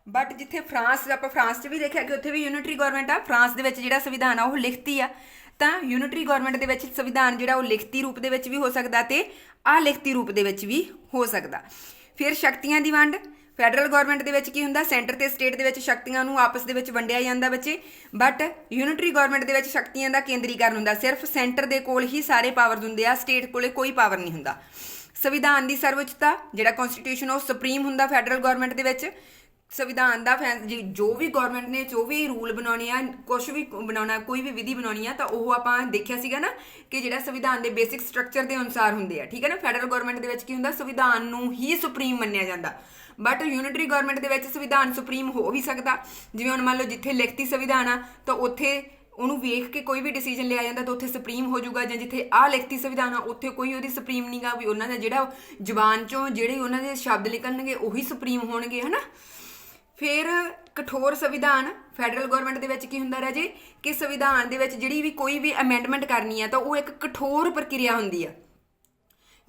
ਬਟ ਜਿੱਥੇ ਫਰਾਂਸ, ਆਪਾਂ ਫਰਾਂਸ 'ਚ ਵੀ ਦੇਖਿਆ ਕਿ ਉੱਥੇ ਵੀ ਯੂਨਿਟਰੀ ਗਵਰਨਮੈਂਟ ਆ। ਫਰਾਂਸ ਦੇ ਵਿੱਚ ਜਿਹੜਾ ਸੰਵਿਧਾਨ ਆ, ਉਹ ਲਿਖਤੀ ਆ। ਤਾਂ ਯੂਨਿਟਰੀ ਗਵਰਨਮੈਂਟ ਦੇ ਵਿੱਚ ਸੰਵਿਧਾਨ ਜਿਹੜਾ ਉਹ ਲਿਖਤੀ ਰੂਪ ਦੇ ਵਿੱਚ ਵੀ ਹੋ ਸਕਦਾ ਤੇ ਅਲਿਖਤੀ ਰੂਪ ਦੇ ਵਿੱਚ ਵੀ ਹੋ ਸਕਦਾ। ਫਿਰ ਸ਼ਕਤੀਆਂ ਦੀ ਵੰਡ ਫੈਡਰਲ ਗਵਰਨਮੈਂਟ ਦੇ ਵਿੱਚ ਕੀ ਹੁੰਦਾ? ਸੈਂਟਰ ਤੇ ਸਟੇਟ ਦੇ ਵਿੱਚ ਸ਼ਕਤੀਆਂ ਨੂੰ ਆਪਸ ਦੇ ਵਿੱਚ ਵੰਡਿਆ ਜਾਂਦਾ ਬੱਚੇ। ਬਟ ਯੂਨਿਟਰੀ ਗਵਰਨਮੈਂਟ ਦੇ ਵਿੱਚ ਸ਼ਕਤੀਆਂ ਦਾ ਕੇਂਦਰੀਕਰਨ ਹੁੰਦਾ, ਸਿਰਫ ਸੈਂਟਰ ਦੇ ਕੋਲ ਹੀ ਸਾਰੇ ਪਾਵਰ ਹੁੰਦੇ ਆ ਸਟੇਟ ਕੋਲੇ ਕੋਈ ਪਾਵਰ ਨਹੀਂ ਹੁੰਦਾ। ਸੰਵਿਧਾਨ ਦੀ ਸਰਵਉੱਚਤਾ, ਜਿਹੜਾ ਕਨਸਟੀਟਿਊਸ਼ਨ ਉਹ ਸੁਪਰੀਮ ਹੁੰਦਾ ਫੈਡਰਲ ਗਵਰਨਮੈਂਟ ਦੇ ਵਿੱਚ। ਸੰਵਿਧਾਨ ਦਾ ਫੈਸ- ਜੀ- ਜੋ ਵੀ ਗਵਰਨਮੈਂਟ ਨੇ, ਜੋ ਵੀ ਰੂਲ ਬਣਾਉਣੇ ਆ ਕੁਝ ਵੀ ਬਣਾਉਣਾ, ਕੋਈ ਵੀ ਵਿਧੀ ਬਣਾਉਣੀ ਆ, ਤਾਂ ਉਹ ਆਪਾਂ ਦੇਖਿਆ ਸੀਗਾ ਨਾ ਕਿ ਜਿਹੜਾ ਸੰਵਿਧਾਨ ਦੇ ਬੇਸਿਕ ਸਟਰਕਚਰ ਦੇ ਅਨੁਸਾਰ ਹੁੰਦੇ ਆ, ਠੀਕ ਹੈ ਨਾ? ਫੈਡਰਲ ਗਵਰਨਮੈਂਟ ਦੇ ਵਿੱਚ ਕੀ ਹੁੰਦਾ? ਸੰਵਿਧਾਨ ਨੂੰ ਹੀ ਸੁਪਰੀਮ ਮੰਨਿਆ ਜਾਂਦਾ। ਬਟ ਯੂਨਿਟਰੀ ਗਵਰਨਮੈਂਟ ਦੇ ਵਿੱਚ ਸੰਵਿਧਾਨ ਸੁਪਰੀਮ ਹੋ ਵੀ ਸਕਦਾ। ਜਿਵੇਂ ਹੁਣ ਮੰਨ ਲਓ ਜਿੱਥੇ ਲਿਖਤੀ ਸੰਵਿਧਾਨ ਆ, ਤਾਂ ਉੱਥੇ ਉਹਨੂੰ ਵੇਖ ਕੇ ਕੋਈ ਵੀ ਡਿਸੀਜਨ ਲਿਆ ਜਾਂਦਾ ਤਾਂ ਉੱਥੇ ਸੁਪਰੀਮ ਹੋ ਜਾਊਗਾ ਜਾਂ ਜਿੱਥੇ ਆ ਲਿਖਤੀ ਸੰਵਿਧਾਨ ਆ, ਉੱਥੇ ਕੋਈ ਉਹਦੀ ਸੁਪਰੀਮ ਨਹੀਂਗਾ ਵੀ ਉਹਨਾਂ ਦਾ ਜਿਹੜਾ ਜ਼ੁਬਾਨ ਚੋਂ ਜਿਹੜੇ ਉਹਨਾਂ ਦੇ ਸ਼ਬਦ ਨਿਕਲਣਗੇ ਉਹੀ ਸੁਪਰੀਮ ਹੋਣਗੇ, ਹਨਾ? ਫਿਰ ਕਠੋਰ ਸੰਵਿਧਾਨ ਫੈਡਰਲ ਗਵਰਨਮੈਂਟ ਦੇ ਵਿੱਚ ਕੀ ਹੁੰਦਾ ਰਾਜੇ? ਕਿ ਸੰਵਿਧਾਨ ਦੇ ਵਿੱਚ ਜਿਹੜੀ ਵੀ ਕੋਈ ਵੀ ਅਮੈਂਡਮੈਂਟ ਕਰਨੀ ਹੈ ਤਾਂ ਉਹ ਇੱਕ ਕਠੋਰ ਪ੍ਰਕਿਰਿਆ ਹੁੰਦੀ ਆ।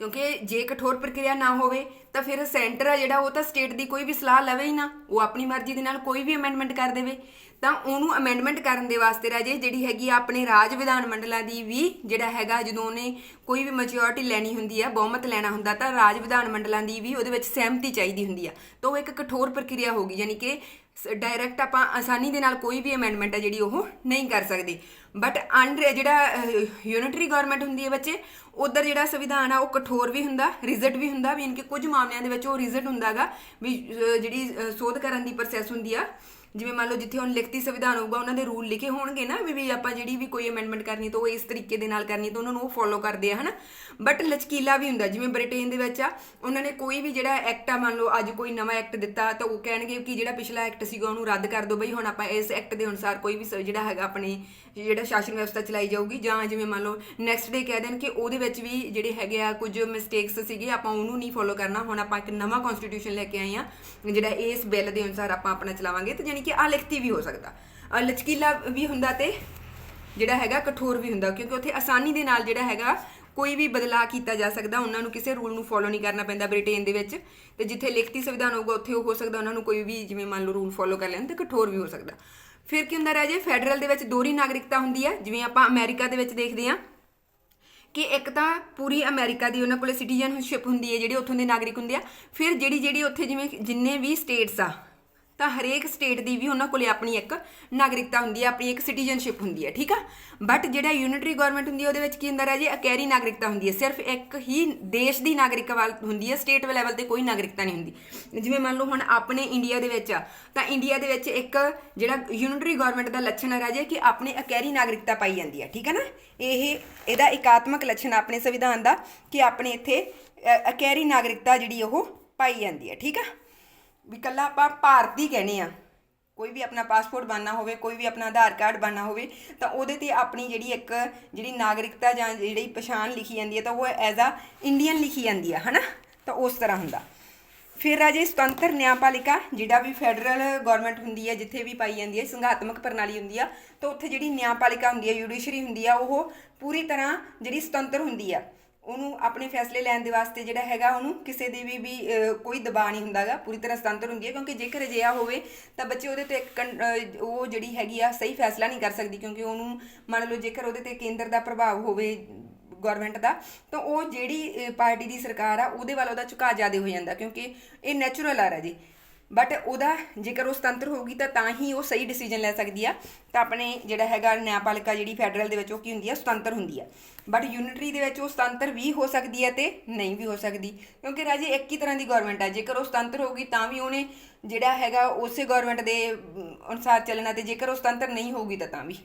ਕਿਉਂਕਿ ਜੇ ਕਠੋਰ ਪ੍ਰਕਿਰਿਆ ਨਾ ਹੋਵੇ, ਤਾਂ ਫਿਰ ਸੈਂਟਰ ਆ ਜਿਹੜਾ, ਉਹ ਤਾਂ ਸਟੇਟ ਦੀ ਕੋਈ ਵੀ ਸਲਾਹ ਲਵੇ ਹੀ ਨਾ। ਉਹ ਆਪਣੀ ਮਰਜ਼ੀ ਦੇ ਨਾਲ ਕੋਈ ਵੀ ਅਮੈਂਡਮੈਂਟ ਕਰ ਦੇਵੇ। ਤਾਂ ਉਹਨੂੰ ਅਮੈਂਡਮੈਂਟ ਕਰਨ ਦੇ ਵਾਸਤੇ ਰਾਜੇ, ਜਿਹੜੀ ਹੈਗੀ ਆ ਆਪਣੇ ਰਾਜ ਵਿਧਾਨ ਮੰਡਲਾਂ ਦੀ ਵੀ ਜਿਹੜਾ ਹੈਗਾ, ਜਦੋਂ ਉਹਨੇ ਕੋਈ ਵੀ ਮੈਜੋਰਟੀ ਲੈਣੀ ਹੁੰਦੀ ਆ, ਬਹੁਮਤ ਲੈਣਾ ਹੁੰਦਾ, ਤਾਂ ਰਾਜ ਵਿਧਾਨ ਮੰਡਲਾਂ ਦੀ ਵੀ ਉਹਦੇ ਵਿੱਚ ਸਹਿਮਤੀ ਚਾਹੀਦੀ ਹੁੰਦੀ ਆ। ਤਾਂ ਉਹ ਇੱਕ ਕਠੋਰ ਪ੍ਰਕਿਰਿਆ ਹੋਗੀ ਯਾਨੀ ਕਿ ਡਾਇਰੈਕਟ ਆਪਾਂ ਆਸਾਨੀ ਦੇ ਨਾਲ ਕੋਈ ਵੀ ਅਮੈਂਡਮੈਂਟ ਆ ਜਿਹੜੀ ਉਹ ਨਹੀਂ ਕਰ ਸਕਦੇ। ਬਟ ਅੰਡਰ ਜਿਹੜਾ ਯੂਨਿਟਰੀ ਗਵਰਨਮੈਂਟ ਹੁੰਦੀ ਹੈ ਬੱਚੇ ਉਧਰ ਜਿਹੜਾ ਸੰਵਿਧਾਨ ਆ, ਉਹ ਕਠੋਰ ਵੀ ਹੁੰਦਾ, ਰਿਜ਼ਟ ਵੀ ਹੁੰਦਾ, ਵੀ ਇਨਕੇ ਕੁਝ ਮਾਮਲਿਆਂ ਦੇ ਵਿੱਚ ਉਹ ਰਿਜ਼ਟ ਹੁੰਦਾਗਾ ਵੀ ਜਿਹੜੀ ਸੋਧ ਕਰਨ ਦੀ ਪ੍ਰੋਸੈਸ ਹੁੰਦੀ ਆ। ਜਿਵੇਂ ਮੰਨ ਲਓ ਜਿੱਥੇ ਹੁਣ ਲਿਖਤੀ ਸੰਵਿਧਾਨ ਹੋਊਗਾ, ਉਹਨਾਂ ਦੇ ਰੂਲ ਲਿਖੇ ਹੋਣਗੇ ਨਾ, ਵੀ ਵੀ ਆਪਾਂ ਜਿਹੜੀ ਵੀ ਕੋਈ ਅਮੈਂਡਮੈਂਟ ਕਰਨੀ ਤਾਂ ਉਹ ਇਸ ਤਰੀਕੇ ਦੇ ਨਾਲ ਕਰਨੀ, ਤਾਂ ਉਹਨਾਂ ਨੂੰ ਉਹ ਫੋਲੋ ਕਰਦੇ ਆ, ਹਨਾ। ਬਟ ਲਚਕੀਲਾ ਵੀ ਹੁੰਦਾ, ਜਿਵੇਂ ਬ੍ਰਿਟੇਨ ਦੇ ਵਿੱਚ ਆ, ਉਹਨਾਂ ਨੇ ਕੋਈ ਵੀ ਜਿਹੜਾ ਐਕਟ ਆ, ਮੰਨ ਲਓ ਅੱਜ ਕੋਈ ਨਵਾਂ ਐਕਟ ਦਿੱਤਾ, ਤਾਂ ਉਹ ਕਹਿਣਗੇ ਕਿ ਜਿਹੜਾ ਪਿਛਲਾ ਐਕਟ ਸੀਗਾ, ਉਹਨੂੰ ਰੱਦ ਕਰ ਦਿਓ ਬਈ, ਹੁਣ ਆਪਾਂ ਇਸ ਐਕਟ ਦੇ ਅਨੁਸਾਰ ਕੋਈ ਵੀ ਸ- ਜਿਹੜਾ ਹੈਗਾ ਆਪਣੇ, ਜਿਹੜਾ ਸ਼ਾਸਨ ਵਿਵਸਥਾ ਚਲਾਈ ਜਾਊਗੀ, ਜਾਂ ਜਿਵੇਂ ਮੰਨ ਲਓ ਨੈਕਸਟ ਡੇ ਕਹਿ ਦੇਣ ਕਿ ਉਹਦੇ ਵਿੱਚ ਵੀ ਜਿਹੜੇ ਹੈਗੇ ਆ, ਕੁਝ ਮਿਸਟੇਕਸ ਸੀਗੇ, ਆਪਾਂ ਉਹਨੂੰ ਨਹੀਂ ਫੋਲੋ ਕਰਨਾ। ਹੁਣ ਆਪਾਂ ਇੱਕ ਨਵਾਂ ਕਨਸਟੀਟਿਊਸ਼ਨ ਲੈ ਕੇ ਆਏ ਆ ਜਿਹੜਾ ਇਸ ਬਿੱਲ ਦੇ ਅਨੁਸਾਰ ਆਪਾਂ ਆਪਣਾ ਚਲਾਵਾਂਗੇ, ਤੇ ਯਾਨੀ ਕਿ ਆ ਲਿਖਤੀ ਵੀ ਹੋ ਸਕਦਾ। ਲਚਕੀਲਾ ਵੀ ਹੁੰਦਾ ਤੇ ਜਿਹੜਾ ਹੈਗਾ, ਕਠੋਰ ਵੀ ਹੁੰਦਾ, ਕਿਉਂਕਿ ਉੱਥੇ ਆਸਾਨੀ ਦੇ ਨਾਲ ਜਿਹੜਾ ਹੈਗਾ, ਕੋਈ ਵੀ ਬਦਲਾਅ ਕੀਤਾ ਜਾ ਸਕਦਾ, ਉਹਨਾਂ ਨੂੰ ਕਿਸੇ ਰੂਲ ਨੂੰ ਫੋਲੋ ਨਹੀਂ ਕਰਨਾ ਪੈਂਦਾ ਬ੍ਰਿਟੇਨ ਦੇ ਵਿੱਚ। ਤੇ ਜਿੱਥੇ ਲਿਖਤੀ ਸੰਵਿਧਾਨ ਹੋਊਗਾ, ਉੱਥੇ ਉਹ ਹੋ ਸਕਦਾ ਉਹਨਾਂ ਨੂੰ ਕੋਈ ਵੀ ਜਿਵੇਂ ਮੰਨ ਲਓ ਰੂਲ ਫੋਲੋ ਕਰ ਲੈਣ ਤੇ ਕਠੋਰ ਵੀ ਹੋ ਸਕਦਾ। ਫਿਰ ਕੀ ਹੁੰਦਾ ਰਾਜੇ ਫੈਡਰਲ ਦੇ ਵਿੱਚ ਦੋਹਰੀ ਨਾਗਰਿਕਤਾ ਹੁੰਦੀ ਹੈ, ਜਿਵੇਂ ਆਪਾਂ ਅਮਰੀਕਾ ਦੇ ਵਿੱਚ ਦੇਖਦੇ ਹਾਂ ਕਿ ਇੱਕ ਤਾਂ ਪੂਰੀ ਅਮਰੀਕਾ ਦੀ ਉਹਨਾਂ ਕੋਲੇ ਸਿਟੀਜ਼ਨਸ਼ਿਪ ਹੁੰਦੀ ਹੈ, ਜਿਹੜੇ ਉੱਥੋਂ ਦੇ ਨਾਗਰਿਕ ਹੁੰਦੇ ਆ। ਫਿਰ ਜਿਹੜੀ ਜਿਹੜੀ ਉੱਥੇ ਜਿਵੇਂ ਜਿੰਨੇ ਵੀ ਸਟੇਟਸ ਆ ਤਾਂ ਹਰੇਕ ਸਟੇਟ ਦੀ ਵੀ ਉਹਨਾਂ ਕੋਲੇ ਆਪਣੀ ਇੱਕ ਨਾਗਰਿਕਤਾ ਹੁੰਦੀ ਹੈ ਆਪਣੀ ਇੱਕ ਸਿਟੀਜ਼ਨਸ਼ਿਪ ਹੁੰਦੀ ਹੈ ਠੀਕ ਆ? ਬਟ ਜਿਹੜਾ ਯੂਨਿਟਰੀ ਗਵਰਨਮੈਂਟ ਹੁੰਦੀ ਹੈ ਉਹਦੇ ਵਿੱਚ ਕੀ ਹੁੰਦਾ ਰਾਜੇ? ਅਕੈਰੀ ਨਾਗਰਿਕਤਾ ਹੁੰਦੀ ਹੈ। ਸਿਰਫ ਇੱਕ ਹੀ ਦੇਸ਼ ਦੀ ਨਾਗਰਿਕਤਾ ਵਾਲ ਹੁੰਦੀ ਹੈ ਸਟੇਟ ਲੈਵਲ ਤੇ ਕੋਈ ਨਾਗਰਿਕਤਾ ਨਹੀਂ ਹੁੰਦੀ। ਜਿਵੇਂ ਮੰਨ ਲਓ ਹੁਣ ਆਪਣੇ ਇੰਡੀਆ ਦੇ ਵਿੱਚ ਆ ਤਾਂ ਇੰਡੀਆ ਦੇ ਵਿੱਚ ਇੱਕ ਜਿਹੜਾ ਯੂਨਿਟਰੀ ਗਵਰਨਮੈਂਟ ਦਾ ਲੱਛਣ ਹੈ ਰਾਜੇ ਕਿ ਆਪਣੇ ਅਕੈਰੀ ਨਾਗਰਿਕਤਾ ਪਾਈ ਜਾਂਦੀ ਹੈ ਠੀਕ ਹੈ ਨਾ? ਇਹ ਇਹਦਾ ਇਕਾਤਮਕ ਲੱਛਣ ਆ ਆਪਣੇ ਸੰਵਿਧਾਨ ਦਾ ਕਿ ਆਪਣੇ ਇੱਥੇ ਅ, ਅਕੈਰੀ ਨਾਗਰਿਕਤਾ ਜਿਹੜੀ ਉਹ ਪਾਈ ਜਾਂਦੀ ਹੈ ਠੀਕ ਆ? ਵੀ ਕੱਲਾ ਆਪਾਂ ਭਾਰਤੀ ਕਹਿੰਦੇ ਆ। ਕੋਈ ਵੀ ਆਪਣਾ ਪਾਸਪੋਰਟ ਬਣਨਾ ਹੋਵੇ, ਕੋਈ ਵੀ ਆਪਣਾ ਆਧਾਰ ਕਾਰਡ ਬਣਨਾ ਹੋਵੇ, ਤਾਂ ਉਹਦੇ ਤੇ ਆਪਣੀ ਜਿਹੜੀ ਇੱਕ ਜਿਹੜੀ ਨਾਗਰਿਕਤਾ ਜਾਂ ਜਿਹੜੀ ਪਛਾਣ ਲਿਖੀ ਜਾਂਦੀ ਹੈ ਤਾਂ ਉਹ ਐਜ਼ ਆ ਇੰਡੀਅਨ ਲਿਖੀ ਜਾਂਦੀ ਹੈ ਹਨਾ? ਤਾਂ ਉਸ ਤਰ੍ਹਾਂ ਹੁੰਦਾ। ਫਿਰ ਰਾਜੇ ਸੁਤੰਤਰ ਨਿਆਂਪਾਲਿਕਾ, ਜਿਹੜਾ ਵੀ ਫੈਡਰਲ ਗਵਰਨਮੈਂਟ ਹੁੰਦੀ ਹੈ, ਜਿੱਥੇ ਵੀ ਪਾਈ ਜਾਂਦੀ ਹੈ, ਸੰਘਾਤਮਕ ਪ੍ਰਣਾਲੀ ਹੁੰਦੀ ਆ, ਤਾਂ ਉੱਥੇ ਜਿਹੜੀ ਨਿਆਂਪਾਲਿਕਾ ਹੁੰਦੀ ਹੈ ਜੁਡੀਸ਼ਰੀ ਹੁੰਦੀ ਆ, ਉਹ ਪੂਰੀ ਤਰ੍ਹਾਂ ਜਿਹੜੀ ਸੁਤੰਤਰ ਹੁੰਦੀ ਆ। ਉਹਨੂੰ ਆਪਣੇ ਫੈਸਲੇ ਲੈਣ ਦੇ ਵਾਸਤੇ ਜਿਹੜਾ ਹੈਗਾ, ਉਹਨੂੰ ਕਿਸੇ ਦੀ ਵੀ ਵੀ ਕੋਈ ਦਬਾਅ ਨਹੀਂ ਹੁੰਦਾਗਾ। ਪੂਰੀ ਤਰ੍ਹਾਂ ਸੁਤੰਤਰ ਹੁੰਦੀ ਹੈ, ਕਿਉਂਕਿ ਜੇਕਰ ਅਜਿਹਾ ਹੋਵੇ, ਤਾਂ ਬੱਚੇ ਉਹਦੇ ਤੇ ਕੰ- ਉਹ ਜਿਹੜੀ ਹੈਗੀ ਆ, ਸਹੀ ਫੈਸਲਾ ਨਹੀਂ ਕਰ ਸਕਦੀ, ਕਿਉਂਕਿ ਉਹਨੂੰ ਮੰਨ ਲਓ ਜੇਕਰ ਉਹਦੇ ਤੇ ਕੇਂਦਰ ਦਾ ਪ੍ਰਭਾਵ ਹੋਵੇ ਗਵਰਨਮੈਂਟ ਦਾ, ਤਾਂ ਉਹ ਜਿਹੜੀ ਪਾਰਟੀ ਦੀ ਸਰਕਾਰ ਆ, ਉਹਦੇ ਵੱਲ ਉਹਦਾ ਝੁਕਾਅ ਜ਼ਿਆਦਾ ਹੋ ਜਾਂਦਾ, ਕਿਉਂਕਿ ਇਹ ਨੈਚੁਰਲ ਆ ਰਾਜੀ। ਬਟ ਉਹਦਾ ਜੇਕਰ ਉਹ ਸੁਤੰਤਰ ਹੋਊਗੀ ਤਾਂ ਤਾਂ ਹੀ ਉਹ ਸਹੀ ਡਿਸੀਜਨ ਲੈ ਸਕਦੀ ਆ। ਤਾਂ ਆਪਣੇ ਜਿਹੜਾ ਹੈਗਾ ਨਿਆਂਪਾਲਿਕਾ ਜਿਹੜੀ ਫੈਡਰਲ ਦੇ ਵਿੱਚ ਉਹ ਕੀ ਹੁੰਦੀ ਆ? ਸੁਤੰਤਰ ਹੁੰਦੀ ਆ। ਬਟ ਯੂਨਿਟਰੀ ਦੇ ਵਿੱਚ ਉਹ ਸੁਤੰਤਰ ਵੀ ਹੋ ਸਕਦੀ ਹੈ ਤੇ ਨਹੀਂ ਵੀ ਹੋ ਸਕਦੀ। ਕਿਉਂਕਿ ਰਾਜੇ ਇੱਕ ਹੀ ਤਰ੍ਹਾਂ ਦੀ ਗਵਰਨਮੈਂਟ ਆ। ਜੇਕਰ ਉਹ ਸੁਤੰਤਰ ਹੋਊਗੀ ਤਾਂ ਵੀ ਉਹਨੇ ਜਿਹੜਾ ਹੈਗਾ ਉਸੇ ਗਵਰਨਮੈਂਟ ਦੇ ਅਨੁਸਾਰ ਚੱਲਣਾ ਤੇ ਜੇਕਰ ਉਹ ਸੁਤੰਤਰ ਨਹੀਂ ਹੋਊਗੀ ਤਾਂ ਤਾਂ ਵੀ।